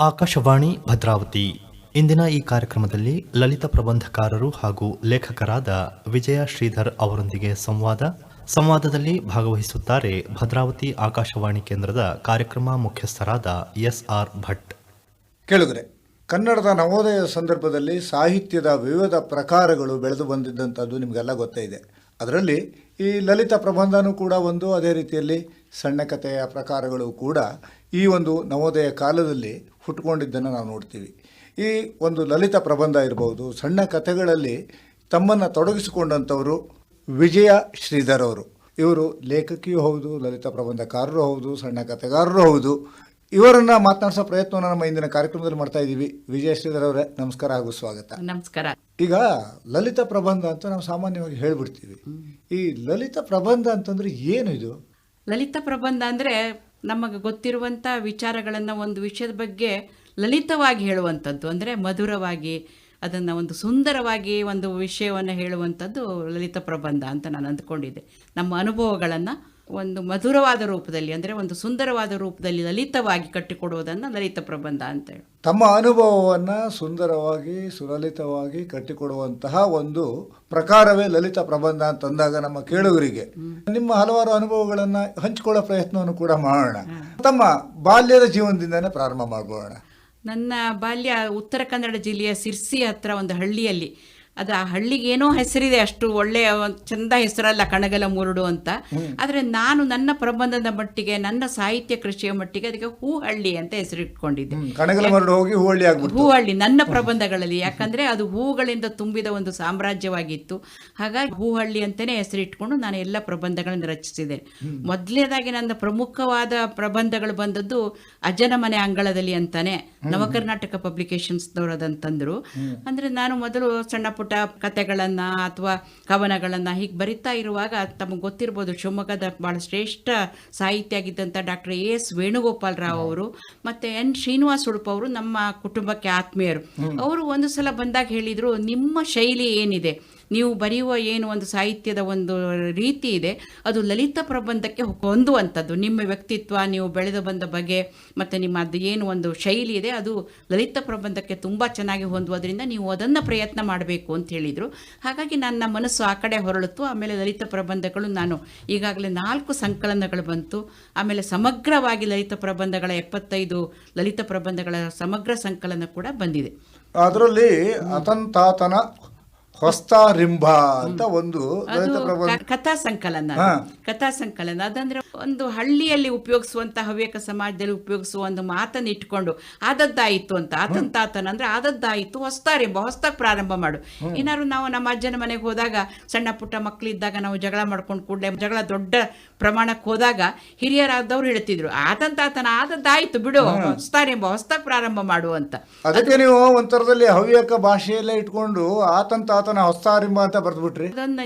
ಆಕಾಶವಾಣಿ ಭದ್ರಾವತಿ. ಇಂದಿನ ಈ ಕಾರ್ಯಕ್ರಮದಲ್ಲಿ ಲಲಿತ ಪ್ರಬಂಧಕಾರರು ಹಾಗೂ ಲೇಖಕರಾದ ವಿಜಯ ಶ್ರೀಧರ್ ಅವರೊಂದಿಗೆ ಸಂವಾದ. ಸಂವಾದದಲ್ಲಿ ಭಾಗವಹಿಸುತ್ತಾರೆ ಭದ್ರಾವತಿ ಆಕಾಶವಾಣಿ ಕೇಂದ್ರದ ಕಾರ್ಯಕ್ರಮ ಮುಖ್ಯಸ್ಥರಾದ ಎಸ್ ಆರ್ ಭಟ್. ಕೇಳುಗರೆ, ಕನ್ನಡದ ನವೋದಯ ಸಂದರ್ಭದಲ್ಲಿ ಸಾಹಿತ್ಯದ ವಿವಿಧ ಪ್ರಕಾರಗಳು ಬೆಳೆದು ಬಂದಿದ್ದಂಥದ್ದು ನಿಮಗೆಲ್ಲ ಗೊತ್ತೇ ಇದೆ. ಅದರಲ್ಲಿ ಈ ಲಲಿತ ಪ್ರಬಂಧನೂ ಕೂಡ ಒಂದು, ಅದೇ ರೀತಿಯಲ್ಲಿ ಸಣ್ಣ ಕಥೆಯ ಪ್ರಕಾರಗಳು ಕೂಡ ಈ ಒಂದು ನವೋದಯ ಕಾಲದಲ್ಲಿ ಹುಟ್ಟುಕೊಂಡಿದ್ದನ್ನು ನಾವು ನೋಡ್ತೀವಿ. ಈ ಒಂದು ಲಲಿತ ಪ್ರಬಂಧ ಇರಬಹುದು ಸಣ್ಣ ಕಥೆಗಳಲ್ಲಿ ತಮ್ಮನ್ನು ತೊಡಗಿಸಿಕೊಂಡಂಥವರು ವಿಜಯ ಶ್ರೀಧರ್ ಅವರು. ಇವರು ಲೇಖಕಿಯೂ ಹೌದು ಲಲಿತ ಪ್ರಬಂಧಕಾರರು ಹೌದು ಸಣ್ಣ ಕಥೆಗಾರರು ಹೌದು. ಇವರನ್ನ ಮಾತನಾಡಿಸೋ ಪ್ರಯತ್ನವನ್ನು ನಮ್ಮ ಇಂದಿನ ಕಾರ್ಯಕ್ರಮದಲ್ಲಿ ಮಾಡ್ತಾ ಇದ್ದೀವಿ. ವಿಜಯ ಶ್ರೀಧರ್ ಅವರೇ ನಮಸ್ಕಾರ ಹಾಗೂ ಸ್ವಾಗತ. ನಮಸ್ಕಾರ. ಈಗ ಲಲಿತ ಪ್ರಬಂಧ ಅಂತ ನಾವು ಸಾಮಾನ್ಯವಾಗಿ ಹೇಳ್ಬಿಡ್ತೀವಿ. ಈ ಲಲಿತ ಪ್ರಬಂಧ ಅಂತಂದ್ರೆ ಏನು ಇದು? ಲಲಿತ ಪ್ರಬಂಧ ಅಂದ್ರೆ ನಮಗೆ ಗೊತ್ತಿರುವಂಥ ವಿಚಾರಗಳನ್ನು ಒಂದು ವಿಷಯದ ಬಗ್ಗೆ ಲಲಿತವಾಗಿ ಹೇಳುವಂಥದ್ದು, ಅಂದರೆ ಮಧುರವಾಗಿ ಅದನ್ನು ಒಂದು ಸುಂದರವಾಗಿ ಒಂದು ವಿಷಯವನ್ನು ಹೇಳುವಂಥದ್ದು ಲಲಿತ ಪ್ರಬಂಧ ಅಂತ ನಾನು ಅಂದ್ಕೊಂಡಿದ್ದೆ. ನಮ್ಮ ಅನುಭವಗಳನ್ನು ಒಂದು ಮಧುರವಾದ ರೂಪದಲ್ಲಿ ಅಂದರೆ ಒಂದು ಸುಂದರವಾದ ರೂಪದಲ್ಲಿ ಲಲಿತವಾಗಿ ಕಟ್ಟಿಕೊಡುವುದನ್ನು ಲಲಿತ ಪ್ರಬಂಧ ಅಂತ ಹೇಳಿ ತಮ್ಮ ಅನುಭವವನ್ನ ಸುಂದರವಾಗಿ ಸುಲಲಿತವಾಗಿ ಕಟ್ಟಿಕೊಡುವಂತಹ ಒಂದು ಪ್ರಕಾರವೇ ಲಲಿತ ಪ್ರಬಂಧ ಅಂತಂದಾಗ ನಮ್ಮ ಕೇಳುಗರಿಗೆ. ನಿಮ್ಮ ಹಲವಾರು ಅನುಭವಗಳನ್ನ ಹಂಚಿಕೊಳ್ಳೋ ಪ್ರಯತ್ನವನ್ನು ಕೂಡ ಮಾಡೋಣ. ತಮ್ಮ ಬಾಲ್ಯದ ಜೀವನದಿಂದನೇ ಪ್ರಾರಂಭ ಮಾಡೋಣ ನನ್ನ ಬಾಲ್ಯ ಉತ್ತರ ಕನ್ನಡ ಜಿಲ್ಲೆಯ ಸಿರ್ಸಿ ಹತ್ರ ಒಂದು ಹಳ್ಳಿಯಲ್ಲಿ ಅದು ಆ ಹಳ್ಳಿಗೆ ಏನೋ ಹೆಸರಿದೆ ಅಷ್ಟು ಒಳ್ಳೆಯ ಚಂದ ಹೆಸರಲ್ಲ ಕಣಗಲ ಮುರುಡು ಅಂತ. ಆದರೆ ನಾನು ನನ್ನ ಪ್ರಬಂಧದ ಮಟ್ಟಿಗೆ ನನ್ನ ಸಾಹಿತ್ಯ ಕೃಷಿಯ ಮಟ್ಟಿಗೆ ಅದಕ್ಕೆ ಹೂಹಳ್ಳಿ ಅಂತ ಹೆಸರಿಟ್ಕೊಂಡಿದ್ದೆ ಹೂಹಳ್ಳಿ ನನ್ನ ಪ್ರಬಂಧಗಳಲ್ಲಿ. ಯಾಕಂದ್ರೆ ಅದು ಹೂಗಳಿಂದ ತುಂಬಿದ ಒಂದು ಸಾಮ್ರಾಜ್ಯವಾಗಿತ್ತು. ಹಾಗಾಗಿ ಹೂಹಳ್ಳಿ ಅಂತಾನೆ ಹೆಸರಿಟ್ಕೊಂಡು ನಾನು ಎಲ್ಲ ಪ್ರಬಂಧಗಳನ್ನು ರಚಿಸಿದ್ದೇನೆ ಮೊದಲನೇದಾಗಿ ನನ್ನ ಪ್ರಮುಖವಾದ ಪ್ರಬಂಧಗಳು ಬಂದದ್ದು ಅಜ್ಜನ ಮನೆ ಅಂಗಳದಲ್ಲಿ ಅಂತಾನೆ ನವಕರ್ನಾಟಕ ಪಬ್ಲಿಕೇಶನ್ಸ್ ಅದಂತಂದ್ರು. ಅಂದ್ರೆ ನಾನು ಮೊದಲು ಸಣ್ಣ ಪುಟ್ಟ ಕಥೆಗಳನ್ನ ಅಥವಾ ಕವನಗಳನ್ನ ಹೀಗೆ ಬರಿತಾ ಇರುವಾಗ ತಮಗೆ ಗೊತ್ತಿರ್ಬೋದು ಶಿವಮೊಗ್ಗದ ಬಹಳ ಶ್ರೇಷ್ಠ ಸಾಹಿತ್ಯ ಆಗಿದ್ದಂಥ doctor A S Venugopal Rao ಅವರು ಮತ್ತೆ ಎನ್. ಶ್ರೀನಿವಾಸ್ ಉಡುಪ ಅವರು ನಮ್ಮ ಕುಟುಂಬಕ್ಕೆ ಆತ್ಮೀಯರು. ಅವರು ಒಂದು ಸಲ ಬಂದಾಗ ಹೇಳಿದ್ರು ನಿಮ್ಮ ಶೈಲಿ ಏನಿದೆ? ನೀವು ಬರೆಯುವ ಏನು ಒಂದು ಸಾಹಿತ್ಯದ ಒಂದು ರೀತಿ ಇದೆ, ಅದು ಲಲಿತ ಪ್ರಬಂಧಕ್ಕೆ ಹೊಂದುವಂಥದ್ದು. ನಿಮ್ಮ ವ್ಯಕ್ತಿತ್ವ, ನೀವು ಬೆಳೆದು ಬಂದ ಬಗೆ, ಮತ್ತು ನಿಮ್ಮ ಅದು ಏನು ಒಂದು ಶೈಲಿ ಇದೆ, ಅದು ಲಲಿತ ಪ್ರಬಂಧಕ್ಕೆ ತುಂಬ ಚೆನ್ನಾಗಿ ಹೊಂದುವುದರಿಂದ ನೀವು ಅದನ್ನು ಪ್ರಯತ್ನ ಮಾಡಬೇಕು ಅಂತ ಹೇಳಿದರು. ಹಾಗಾಗಿ ನನ್ನ ಮನಸ್ಸು ಆ ಕಡೆ ಹೊರಳಿತು ಆಮೇಲೆ ಲಲಿತ ಪ್ರಬಂಧಗಳು ನಾನು ಈಗಾಗಲೇ ನಾಲ್ಕು ಸಂಕಲನಗಳು ಬಂತು. ಆಮೇಲೆ ಸಮಗ್ರವಾಗಿ ಲಲಿತ ಪ್ರಬಂಧಗಳ ಎಪ್ಪತ್ತೈದು ಲಲಿತ ಪ್ರಬಂಧಗಳ ಸಮಗ್ರ ಸಂಕಲನ ಕೂಡ ಬಂದಿದೆ. ಅದರಲ್ಲಿ ಅತಂತಾತನ ಹೊಸ್ತಾರಿಂಬ ಅಂತ ಒಂದು ಕಥಾ ಸಂಕಲನ. ಕಥಾ ಸಂಕಲನ. ಅದಂದ್ರೆ ಒಂದು ಹಳ್ಳಿಯಲ್ಲಿ ಉಪಯೋಗಿಸುವಂತ ಹವ್ಯಕ ಸಮಾಜದಲ್ಲಿ ಉಪಯೋಗಿಸುವ ಒಂದು ಮಾತನ್ನ ಇಟ್ಕೊಂಡು ಆದದ್ದಾಯಿತು ಅಂತ. ಆತಂತಾತನ ಅಂದ್ರೆ ಆದದ್ದಾಯಿತು ಹೊಸ್ತಾರೆಂಬ ಹೊಸ್ತಾಗಿ ಪ್ರಾರಂಭ ಮಾಡು. ಏನಾದ್ರು ನಾವು ನಮ್ಮ ಅಜ್ಜನ ಮನೆಗೆ ಹೋದಾಗ ಸಣ್ಣ ಪುಟ್ಟ ಮಕ್ಕಳಿದ್ದಾಗ ನಾವು ಜಗಳ ಮಾಡ್ಕೊಂಡು ಕೂಡಲೇ ಜಗಳ ದೊಡ್ಡ ಪ್ರಮಾಣಕ್ಕೆ ಹೋದಾಗ ಹಿರಿಯರಾದವ್ರು ಹೇಳ್ತಿದ್ರು ಆತಂತಾತನ ಆದದ್ದಾಯಿತು ಬಿಡು ಹೊಸ್ತಾರೆಂಬ ಹೊಸ್ತಾಗಿ ಪ್ರಾರಂಭ ಮಾಡು ಅಂತ. ಅದಕ್ಕೆ ನೀವು ಒಂಥರದಲ್ಲಿ ಹವ್ಯಕ ಭಾಷೆಯಲ್ಲೇ ಇಟ್ಕೊಂಡು ಆತಂತಾತನ ಹೊಸ್ತಾರೆಂಬ ಅಂತ ಬರ್ದ್ಬಿಟ್ರಿ. ಅದನ್ನ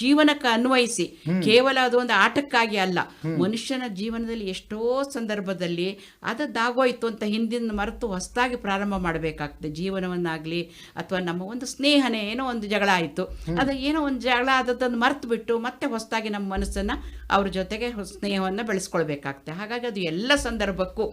ಜೀವನಕ್ಕೆ ಅನ್ವಯಿಸಿ. ಕೇವಲ ಅದು ಒಂದು ಆಟಕ್ಕಾಗಿ ಅಲ್ಲ. ಮನುಷ್ಯನ ಜೀವನದಲ್ಲಿ ಎಷ್ಟೋ ಸಂದರ್ಭದಲ್ಲಿ ಅದದ್ದಾಗೋಯ್ತು ಅಂತ ಹಿಂದಿನ ಮರೆತು ಹೊಸದಾಗಿ ಪ್ರಾರಂಭ ಮಾಡಬೇಕಾಗ್ತದೆ. ಜೀವನವನ್ನಾಗ್ಲಿ ಅಥವಾ ನಮ್ಮ ಒಂದು ಸ್ನೇಹನೇ ಏನೋ ಒಂದು ಜಗಳ ಆಯಿತು. ಅದು ಏನೋ ಒಂದು ಜಗಳ ಆದದ್ದನ್ನು ಮರೆತು ಬಿಟ್ಟು ಮತ್ತೆ ಹೊಸದಾಗಿ ನಮ್ಮ ಮನಸ್ಸನ್ನ ಅವ್ರ ಜೊತೆಗೆ ಸ್ನೇಹವನ್ನು ಬೆಳೆಸ್ಕೊಳ್ಬೇಕಾಗ್ತದೆ. ಹಾಗಾಗಿ ಅದು ಎಲ್ಲ ಸಂದರ್ಭಕ್ಕೂ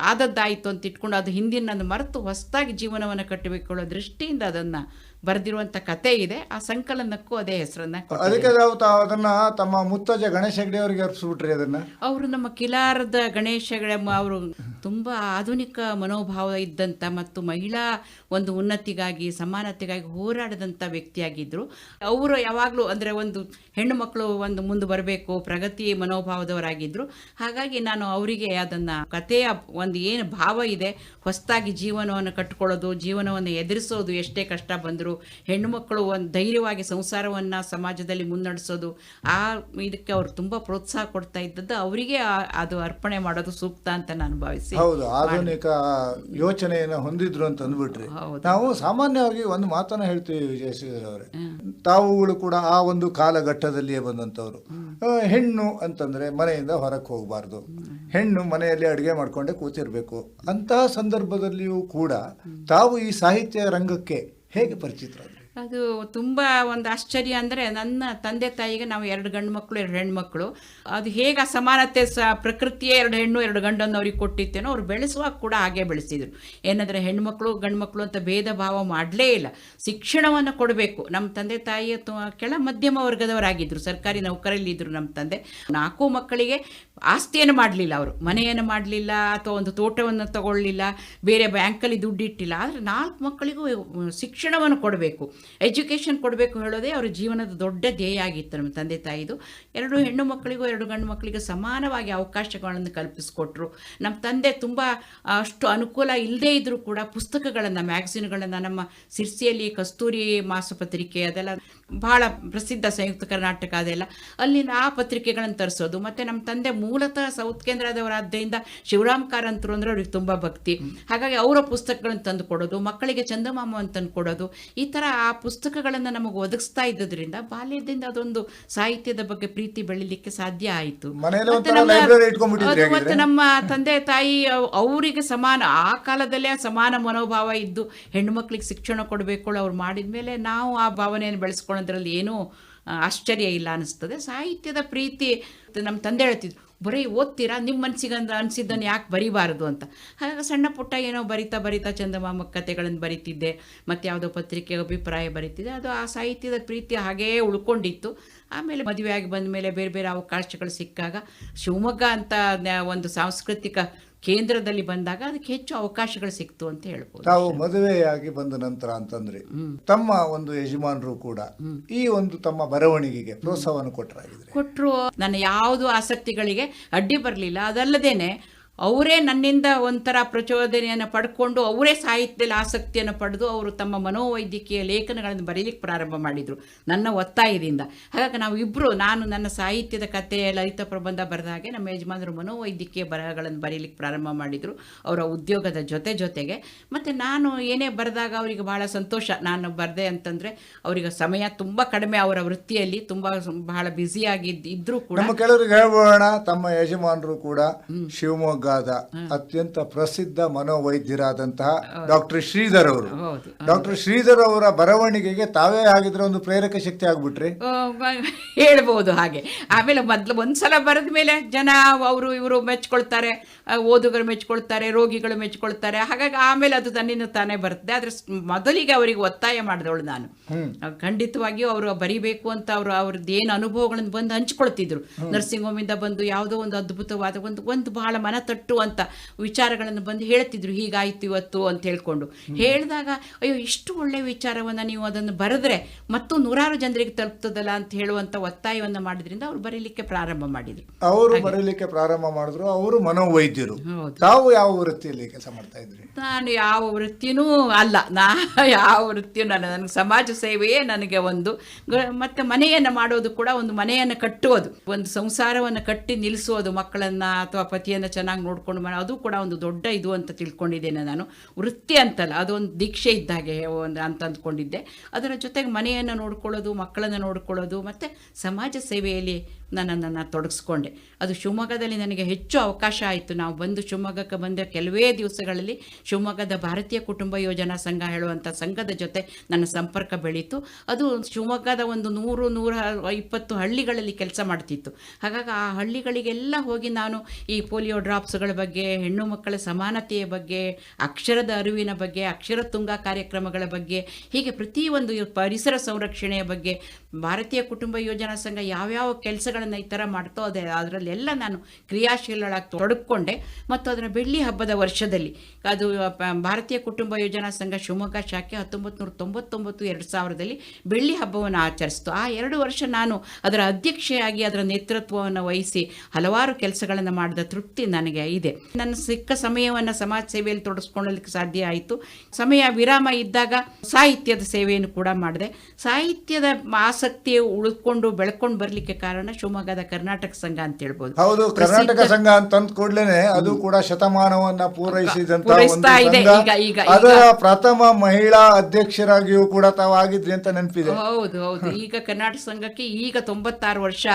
ಆದದ್ದಾಯಿತು ಅಂತ ಇಟ್ಕೊಂಡು ಅದು ಹಿಂದಿನ ಮರೆತು ಹೊಸದಾಗಿ ಜೀವನವನ್ನು ಕಟ್ಟಬೇಕೊಳ್ಳೋ ದೃಷ್ಟಿಯಿಂದ ಅದನ್ನ ಬರೆದಿರುವಂಥ ಕತೆ ಇದೆ. ಆ ಸಂಕಲನಕ್ಕೂ ಅದೇ ಹೆಸರನ್ನ ಅದಕ್ಕೆ ಅದನ್ನ ತಮ್ಮ ಮುತ್ತಜ್ಜ ಗಣೇಶ ಹೆಗ್ಡೆ ಅವರಿಗೆ ಅರ್ಪಿಸ್ಬಿಟ್ರಿ ಅದನ್ನ. ಅವರು ನಮ್ಮ ಕಿಲಾರದ ಗಣೇಶಗಳ ಅವರು ತುಂಬಾ ಆಧುನಿಕ ಮನೋಭಾವ ಇದ್ದಂತ ಮತ್ತು ಮಹಿಳಾ ಒಂದು ಉನ್ನತಿಗಾಗಿ ಸಮಾನತೆಗಾಗಿ ಹೋರಾಡದಂತ ವ್ಯಕ್ತಿಯಾಗಿದ್ರು. ಅವರು ಯಾವಾಗಲೂ ಅಂದ್ರೆ ಒಂದು ಹೆಣ್ಣು ಮಕ್ಕಳು ಒಂದು ಮುಂದೆ ಬರಬೇಕು ಪ್ರಗತಿ ಮನೋಭಾವದವರಾಗಿದ್ರು. ಹಾಗಾಗಿ ನಾನು ಅವರಿಗೆ ಅದನ್ನ ಕಥೆಯ ಒಂದು ಏನು ಭಾವ ಇದೆ ಹೊಸದಾಗಿ ಜೀವನವನ್ನು ಕಟ್ಕೊಳ್ಳೋದು ಜೀವನವನ್ನು ಎದುರಿಸೋದು ಎಷ್ಟೇ ಕಷ್ಟ ಬಂದರೂ ಹೆಣ್ಣು ಮಕ್ಕಳು ಒಂದು ಧೈರ್ಯವಾಗಿ ಸಂಸಾರವನ್ನು ಸಮಾಜದಲ್ಲಿ ಮುನ್ನಡೆಸೋದು ಆ ಇದಕ್ಕೆ ಅವರು ತುಂಬ ಪ್ರೋತ್ಸಾಹ ಕೊಡ್ತಾ ಇದ್ದದ್ದು ಅವರಿಗೆ ಅದು ಅರ್ಪಣೆ ಮಾಡೋದು ಸೂಕ್ತ ಅಂತ ನಾನು ಭಾವಿಸಿ ಹೌದು ಆಧುನಿಕ ಯೋಚನೆಯನ್ನು ಹೊಂದಿದ್ರು ಅಂತ ಅಂದ್ಬಿಟ್ರಿ. ನಾವು ಸಾಮಾನ್ಯವಾಗಿ ಒಂದು ಮಾತನ್ನ ಹೇಳ್ತೀವಿ ವಿಜಯಶ್ರೀಧರ್ ಅವರೇ. ತಾವುಗಳು ಕೂಡ ಆ ಒಂದು ಕಾಲಘಟ್ಟದಲ್ಲಿಯೇ ಬಂದಂತವ್ರು ಹೆಣ್ಣು ಅಂತಂದ್ರೆ ಮನೆಯಿಂದ ಹೊರಕ್ಕೆ ಹೋಗಬಾರ್ದು. ಹೆಣ್ಣು ಮನೆಯಲ್ಲಿ ಅಡುಗೆ ಮಾಡ್ಕೊಂಡೇ ಕೂತಿರ್ಬೇಕು. ಅಂತಹ ಸಂದರ್ಭದಲ್ಲಿಯೂ ಕೂಡ ತಾವು ಈ ಸಾಹಿತ್ಯ ರಂಗಕ್ಕೆ ಹೇಗೆ ಪರಿಚಿತರಾದ್ರಿ. ಅದು ತುಂಬ ಒಂದು ಆಶ್ಚರ್ಯ ಅಂದರೆ ನನ್ನ ತಂದೆ ತಾಯಿಗೆ ನಾವು ಎರಡು ಗಂಡು ಮಕ್ಕಳು, ಎರಡು ಹೆಣ್ಮಕ್ಳು. ಅದು ಹೇಗೆ ಆ ಸಮಾನತೆ ಸ, ಪ್ರಕೃತಿಯೇ ಎರಡು ಹೆಣ್ಣು, ಎರಡು ಗಂಡನ್ನು ಅವ್ರಿಗೆ ಕೊಟ್ಟಿತ್ತೇನೋ ಅವ್ರು ಬೆಳೆಸುವಾಗ ಕೂಡ ಹಾಗೆ ಬೆಳೆಸಿದರು. ಏನಂದರೆ ಹೆಣ್ಮಕ್ಳು ಗಂಡು ಮಕ್ಕಳು ಅಂತ ಭೇದ ಭಾವ ಮಾಡಲೇ ಇಲ್ಲ. ಶಿಕ್ಷಣವನ್ನು ಕೊಡಬೇಕು. ನಮ್ಮ ತಂದೆ ತಾಯಿ ಕೆಳ ಮಧ್ಯಮ ವರ್ಗದವರಾಗಿದ್ದರು ಸರ್ಕಾರಿ ನೌಕರಲ್ಲಿದ್ದರು ನಮ್ಮ ತಂದೆ. ನಾಲ್ಕು ಮಕ್ಕಳಿಗೆ ಆಸ್ತಿಯನ್ನು ಮಾಡಲಿಲ್ಲ ಅವರು. ಮನೆಯನ್ನು ಮಾಡಲಿಲ್ಲ ಅಥವಾ ಒಂದು ತೋಟವನ್ನು ತಗೊಳ್ಳಲಿಲ್ಲ ಬೇರೆ ಬ್ಯಾಂಕಲ್ಲಿ ದುಡ್ಡಿಟ್ಟಿಲ್ಲ. ಆದರೆ ನಾಲ್ಕು ಮಕ್ಕಳಿಗೂ ಶಿಕ್ಷಣವನ್ನು ಕೊಡಬೇಕು. ಎಜುಕೇಷನ್ ಕೊಡಬೇಕು ಹೇಳೋದೇ ಅವರ ಜೀವನದ ದೊಡ್ಡ ಧ್ಯೇಯ ಆಗಿತ್ತು ನಮ್ಮ ತಂದೆ ತಾಯಿದು. ಎರಡು ಹೆಣ್ಣು ಮಕ್ಕಳಿಗೂ ಎರಡು ಗಂಡು ಮಕ್ಕಳಿಗೂ ಸಮಾನವಾಗಿ ಅವಕಾಶಗಳನ್ನು ಕಲ್ಪಿಸಿಕೊಟ್ರು. ನಮ್ಮ ತಂದೆ ತುಂಬ ಅಷ್ಟು ಅನುಕೂಲ ಇಲ್ಲದೇ ಇದ್ದರೂ ಕೂಡ ಪುಸ್ತಕಗಳನ್ನು, ಮ್ಯಾಗ್ಝಿನ್ಗಳನ್ನು ನಮ್ಮ ಸಿರ್ಸಿಯಲ್ಲಿ ಕಸ್ತೂರಿ ಮಾಸಪತ್ರಿಕೆ ಅದೆಲ್ಲ ಬಹಳ ಪ್ರಸಿದ್ಧ ಸಂಯುಕ್ತ ಕರ್ನಾಟಕ ಅದೆಲ್ಲ ಅಲ್ಲಿನ ಆ ಪತ್ರಿಕೆಗಳನ್ನು ತರಿಸೋದು. ಮತ್ತು ನಮ್ಮ ತಂದೆ ಮೂಲತಃ ಸೌತ್ ಕೇಂದ್ರದವರಾದ್ದರಿಂದ ಶಿವರಾಮ್ ಕಾರಂತರು ಅಂದರೆ ಅವ್ರಿಗೆ ತುಂಬ ಭಕ್ತಿ. ಹಾಗಾಗಿ ಅವರ ಪುಸ್ತಕಗಳನ್ನು ತಂದು ಕೊಡೋದು, ಮಕ್ಕಳಿಗೆ ಚಂದಮಾಮವನ್ನು ತಂದು ಕೊಡೋದು, ಈ ಥರ ಆ ಪುಸ್ತಕಗಳನ್ನು ನಮಗೆ ಒದಗಿಸ್ತಾ ಇದ್ದದ್ರಿಂದ ಬಾಲ್ಯದಿಂದ ಅದೊಂದು ಸಾಹಿತ್ಯದ ಬಗ್ಗೆ ಪ್ರೀತಿ ಬೆಳಿಲಿಕ್ಕೆ ಸಾಧ್ಯ ಆಯಿತು. ಮತ್ತೆ ನಮ್ಮ- ತಂದೆ ತಾಯಿ ಅವ್- ಅವರಿಗೆ ಸಮಾನ ಆ ಕಾಲದಲ್ಲೇ ಆ ಸಮಾನ ಮನೋಭಾವ ಇದ್ದು ಹೆಣ್ಣು ಮಕ್ಕಳಿಗೆ ಶಿಕ್ಷಣ ಕೊಡಬೇಕು ಅವ್ರು ಮಾಡಿದ ಮೇಲೆ ನಾವು ಆ ಭಾವನೆಯನ್ನು ಬೆಳೆಸ್ಕೊಳ್ಳೋದ್ರಲ್ಲಿ ಏನೂ ಆಶ್ಚರ್ಯ ಇಲ್ಲ ಅನಿಸ್ತದೆ. ಸಾಹಿತ್ಯದ ಪ್ರೀತಿ ನಮ್ಮ ತಂದೆ ಹೇಳ್ತಿದ್ರು. ಬರೀ ಓದ್ತೀರಾ? ನಿಮ್ಮ ಮನಸ್ಸಿಗೆ ಅನಿಸಿದ್ದನ್ನು ಯಾಕೆ ಬರಿಬಾರದು ಅಂತ. ಹಾಗಾಗಿ ಸಣ್ಣ ಪುಟ್ಟ ಏನೋ ಬರಿತಾ ಬರಿತಾ ಚಂದಮಾಮ ಕಥೆಗಳನ್ನು ಬರಿತಿದ್ದೆ, ಮತ್ತು ಯಾವುದೋ ಪತ್ರಿಕೆ ಅಭಿಪ್ರಾಯ ಬರಿತಿದ್ದೆ, ಅದು ಆ ಸಾಹಿತ್ಯದ ಪ್ರೀತಿ ಹಾಗೇ ಉಳ್ಕೊಂಡಿತ್ತು. ಆಮೇಲೆ ಮದುವೆಯಾಗಿ ಬಂದ ಮೇಲೆ ಬೇರೆ ಬೇರೆ ಅವಕಾಶಗಳು ಸಿಕ್ಕಾಗ ಶಿವಮೊಗ್ಗ ಅಂತ ಒಂದು ಸಾಂಸ್ಕೃತಿಕ ಕೇಂದ್ರದಲ್ಲಿ ಬಂದಾಗ ಅದಕ್ಕೆ ಹೆಚ್ಚು ಅವಕಾಶಗಳು ಸಿಕ್ತು ಅಂತ ಹೇಳ್ಬೋದು. ತಾವು ಮದುವೆಯಾಗಿ ಬಂದ ನಂತರ ಅಂತಂದ್ರೆ ತಮ್ಮ ಒಂದು ಯಜಮಾನರು ಕೂಡ ಈ ಒಂದು ತಮ್ಮ ಬರವಣಿಗೆಗೆ ಪ್ರೋತ್ಸಾಹವನ್ನು ಕೊಟ್ಟರಾಗಿದ್ರೆ ಕೊಟ್ಟರು ನನ್ನ ಯಾವುದು ಆಸಕ್ತಿಗಳಿಗೆ ಅಡ್ಡಿ ಬರಲಿಲ್ಲ. ಅದಲ್ಲದೇನೆ ಅವರೇ ನನ್ನಿಂದ ಒಂಥರ ಪ್ರಚೋದನೆಯನ್ನು ಪಡ್ಕೊಂಡು ಅವರೇ ಸಾಹಿತ್ಯದಲ್ಲಿ ಆಸಕ್ತಿಯನ್ನು ಪಡೆದು ಅವರು ತಮ್ಮ ಮನೋವೈದ್ಯಕೀಯ ಲೇಖನಗಳನ್ನು ಬರೀಲಿಕ್ಕೆ ಪ್ರಾರಂಭ ಮಾಡಿದರು ನನ್ನ ಒತ್ತಾಯದಿಂದ. ಹಾಗಾಗಿ ನಾವು ಇಬ್ಬರು ನಾನು ನನ್ನ ಸಾಹಿತ್ಯದ ಕಥೆ ಲಲಿತ ಪ್ರಬಂಧ ಬರೆದ ಹಾಗೆ ನಮ್ಮ ಯಜಮಾನರು ಮನೋವೈದ್ಯಕೀಯ ಬರಹಗಳನ್ನು ಬರೀಲಿಕ್ಕೆ ಪ್ರಾರಂಭ ಮಾಡಿದರು ಅವರ ಉದ್ಯೋಗದ ಜೊತೆ ಜೊತೆಗೆ. ಮತ್ತು ನಾನು ಏನೇ ಬರೆದಾಗ ಅವರಿಗೆ ಬಹಳ ಸಂತೋಷ. ನಾನು ಬರೆದೆ ಅಂತಂದರೆ ಅವರಿಗೆ ಸಮಯ ತುಂಬ ಕಡಿಮೆ ಅವರ ವೃತ್ತಿಯಲ್ಲಿ ತುಂಬ ಬಹಳ ಬ್ಯುಸಿಯಾಗಿದ್ದು ಇದ್ದರೂ ಕೂಡ. ಕೆಲವರಿಗೆ ಹೇಳ್ಬೋಣ ತಮ್ಮ ಯಜಮಾನರು ಕೂಡ ಶಿವಮೊಗ್ಗದ ಅತ್ಯಂತ ಪ್ರಸಿದ್ಧ ಮನೋವೈದ್ಯರಾದಂತಹ ಡಾಕ್ಟರ್ ಶ್ರೀಧರ್ ಅವರು. ಡಾಕ್ಟರ್ ಶ್ರೀಧರ್ ಅವರ ಬರವಣಿಗೆಗೆ ತಾವೇ ಆಗಿದ್ರೆ ಒಂದು ಪ್ರೇರಕ ಶಕ್ತಿ ಆಗ್ಬಿಟ್ರಿ? ಹೇಳ್ಬಹುದು ಹೇಳ್ಬೋದು ಹಾಗೆ. ಆಮೇಲೆ ಮೊದಲು ಒಂದ್ಸಲ ಬರೆದ ಮೇಲೆ ಜನ ಅವರು ಇವರು ಮೆಚ್ಕೊಳ್ತಾರೆ ಓದುಗರು ಮೆಚ್ಕೊಳ್ತಾರೆ ರೋಗಿಗಳು ಮೆಚ್ಕೊಳ್ತಾರೆ. ಹಾಗಾಗಿ ಆಮೇಲೆ ಅದು ತನ್ನಿಂದ ತಾನೇ ಬರುತ್ತೆ ಆದ್ರೆ ಮೊದಲಿಗೆ ಅವರಿಗೆ ಒತ್ತಾಯ ಮಾಡಿದವಳು ನಾನು. ಖಂಡಿತವಾಗಿಯೂ ಅವರು ಬರಿಬೇಕು ಅಂತ ಅವರು ಅವ್ರದ್ದು ಏನು ಅನುಭವಗಳನ್ನು ಬಂದು ಹಂಚ್ಕೊಳ್ತಿದ್ರು. ನರ್ಸಿಂಗ್ ಹೋಮಿಂದ ಬಂದು ಯಾವುದೋ ಒಂದು ಅದ್ಭುತವಾದ ಒಂದು ಒಂದು ಬಹಳ ಮನ ತಟ್ಟುವಂಥ ವಿಚಾರಗಳನ್ನು ಬಂದು ಹೇಳ್ತಿದ್ರು ಹೀಗಾಯ್ತು ಇವತ್ತು ಅಂತ ಹೇಳ್ಕೊಂಡು. ಹೇಳಿದಾಗ ಅಯ್ಯೋ ಇಷ್ಟು ಒಳ್ಳೆ ವಿಚಾರವನ್ನು ನೀವು ಅದನ್ನು ಬರೆದ್ರೆ ಮತ್ತು ನೂರಾರು ಜನರಿಗೆ ತಲುಪ್ತದಲ್ಲ ಅಂತ ಹೇಳುವಂತ ಒತ್ತಾಯವನ್ನು ಮಾಡಿದ್ರಿಂದ ಅವ್ರು ಬರೀಲಿಕ್ಕೆ ಪ್ರಾರಂಭ ಮಾಡಿದ್ರು. ಅವರು ಬರೀಲಿಕ್ಕೆ ಪ್ರಾರಂಭ ಮಾಡಿದ್ರು ಅವರು ಮನೋವೈದ್ಯರು. ತಾವು ಯಾವ ವೃತ್ತಿಯಲ್ಲಿ ಕೆಲಸ ಮಾಡ್ತಾ ಇದ್ರಿ? ನಾನು ಯಾವ ವೃತ್ತಿನೂ ಅಲ್ಲ. ನಾ ಯಾವ ವೃತ್ತಿಯೂ ನನ್ನ ನನಗೆ ಸಮಾಜ ಸೇವೆಯೇ ನನಗೆ ಒಂದು. ಮತ್ತೆ ಮನೆಯನ್ನು ಮಾಡೋದು ಕೂಡ ಒಂದು ಮನೆಯನ್ನು ಕಟ್ಟುವುದು. ಒಂದು ಸಂಸಾರವನ್ನು ಕಟ್ಟಿ ನಿಲ್ಲಿಸೋದು ಮಕ್ಕಳನ್ನ ಅಥವಾ ಪತಿಯನ್ನು ಚೆನ್ನಾಗಿ ನೋಡ್ಕೊಂಡು ಮಾಡಿ ಅದು ಕೂಡ ಒಂದು ದೊಡ್ಡ ಇದು ಅಂತ ತಿಳ್ಕೊಂಡಿದ್ದೇನೆ ನಾನು. ವೃತ್ತಿ ಅಂತಲ್ಲ, ಅದೊಂದು ದೀಕ್ಷೆ ಇದ್ದಾಗೆ ಒಂದು ಅಂತ ಅಂದ್ಕೊಂಡಿದ್ದೆ. ಅದರ ಜೊತೆಗೆ ಮನೆಯನ್ನು ನೋಡ್ಕೊಳ್ಳೋದು, ಮಕ್ಕಳನ್ನು ನೋಡ್ಕೊಳ್ಳೋದು, ಮತ್ತು ಸಮಾಜ ಸೇವೆಯಲ್ಲಿ ನನ್ನನ್ನು ನಾನು ತೊಡಗಿಸ್ಕೊಂಡೆ. ಅದು ಶಿವಮೊಗ್ಗದಲ್ಲಿ ನನಗೆ ಹೆಚ್ಚು ಅವಕಾಶ ಆಯಿತು. ನಾವು ಬಂದು ಶಿವಮೊಗ್ಗಕ್ಕೆ ಬಂದ ಕೆಲವೇ ದಿವಸಗಳಲ್ಲಿ ಶಿವಮೊಗ್ಗದ ಭಾರತೀಯ ಕುಟುಂಬ ಯೋಜನಾ ಸಂಘ ಹೇಳುವಂಥ ಸಂಘದ ಜೊತೆ ನನ್ನ ಸಂಪರ್ಕ ಬೆಳೀತು. ಅದು ಶಿವಮೊಗ್ಗದ ಒಂದು ನೂರು, ನೂರ ಇಪ್ಪತ್ತು ಹಳ್ಳಿಗಳಲ್ಲಿ ಕೆಲಸ ಮಾಡ್ತಿತ್ತು. ಹಾಗಾಗಿ ಆ ಹಳ್ಳಿಗಳಿಗೆಲ್ಲ ಹೋಗಿ ನಾನು ಈ ಪೋಲಿಯೋ ಡ್ರಾಪ್ಸ್ಗಳ ಬಗ್ಗೆ, ಹೆಣ್ಣು ಮಕ್ಕಳ ಸಮಾನತೆಯ ಬಗ್ಗೆ, ಅಕ್ಷರದ ಅರಿವಿನ ಬಗ್ಗೆ, ಅಕ್ಷರ ತುಂಗ ಕಾರ್ಯಕ್ರಮಗಳ ಬಗ್ಗೆ, ಹೀಗೆ ಪ್ರತಿಯೊಂದು ಪರಿಸರ ಸಂರಕ್ಷಣೆಯ ಬಗ್ಗೆ ಭಾರತೀಯ ಕುಟುಂಬ ಯೋಜನಾ ಸಂಘ ಯಾವ್ಯಾವ ಕೆಲಸಗಳನ್ನು ಈ ಥರ ಮಾಡ್ತೋ, ಅದೇ ಅದರಲ್ಲೆಲ್ಲ ನಾನು ಕ್ರಿಯಾಶೀಲಳಾಗಿ ತೊಡಗಿಕೊಂಡೆ ಮತ್ತು ಅದನ್ನು ಬೆಳ್ಳಿ ಹಬ್ಬದ ವರ್ಷದಲ್ಲಿ ಅದು ಭಾರತೀಯ ಕುಟುಂಬ ಯೋಜನಾ ಸಂಘ ಶಿವಮೊಗ್ಗ ಶಾಖೆ ಹತ್ತೊಂಬತ್ತು ನೂರ ತೊಂಬತ್ತೊಂಬತ್ತು, ಎರಡು ಸಾವಿರದಲ್ಲಿ ಬೆಳ್ಳಿ ಹಬ್ಬವನ್ನು ಆಚರಿಸ್ತು. ಆ ಎರಡು ವರ್ಷ ನಾನು ಅದರ ಅಧ್ಯಕ್ಷೆಯಾಗಿ ಅದರ ನೇತೃತ್ವವನ್ನು ವಹಿಸಿ ಹಲವಾರು ಕೆಲಸಗಳನ್ನು ಮಾಡಿದ ತೃಪ್ತಿ ನನಗೆ ಇದೆ. ನನ್ನ ಸಿಕ್ಕ ಸಮಯವನ್ನು ಸಮಾಜ ಸೇವೆಯಲ್ಲಿ ತೊಡಗಿಸ್ಕೊಳ್ಳಲಿಕ್ಕೆ ಸಾಧ್ಯ ಆಯಿತು. ಸಮಯ ವಿರಾಮ ಇದ್ದಾಗ ಸಾಹಿತ್ಯದ ಸೇವೆಯನ್ನು ಕೂಡ ಮಾಡಿದೆ. ಸಾಹಿತ್ಯದ ಆಸಕ್ತಿ ಉಳ್ಕೊಂಡು, ಬೆಳ್ಕೊಂಡು ಬರಲಿಕ್ಕೆ ಕಾರಣ ಶಿವಮೊಗ್ಗದ ಕರ್ನಾಟಕ ಸಂಘ ಅಂತ ಹೇಳ್ಬೋದು. ಹೌದು ಕರ್ನಾಟಕ ಸಂಘ ಅಂತಂದ ಕೂಡ್ಲೇನೆ ಅದು ಕೂಡ ಶತಮಾನವನ್ನ ಪೂರೈಸಿದಂತ ಅದರ ಪ್ರಥಮ ಮಹಿಳಾ ಅಧ್ಯಕ್ಷರಾಗಿಯೂ ಕೂಡ ತಾವಾಗಿದ್ರಿ ಅಂತ ನೆನಪಿದೆ. ಹೌದು ಹೌದು. ಈಗ ಕರ್ನಾಟಕ ಸಂಘಕ್ಕೆ ಈಗ ತೊಂಬತ್ತಾರು ವರ್ಷ.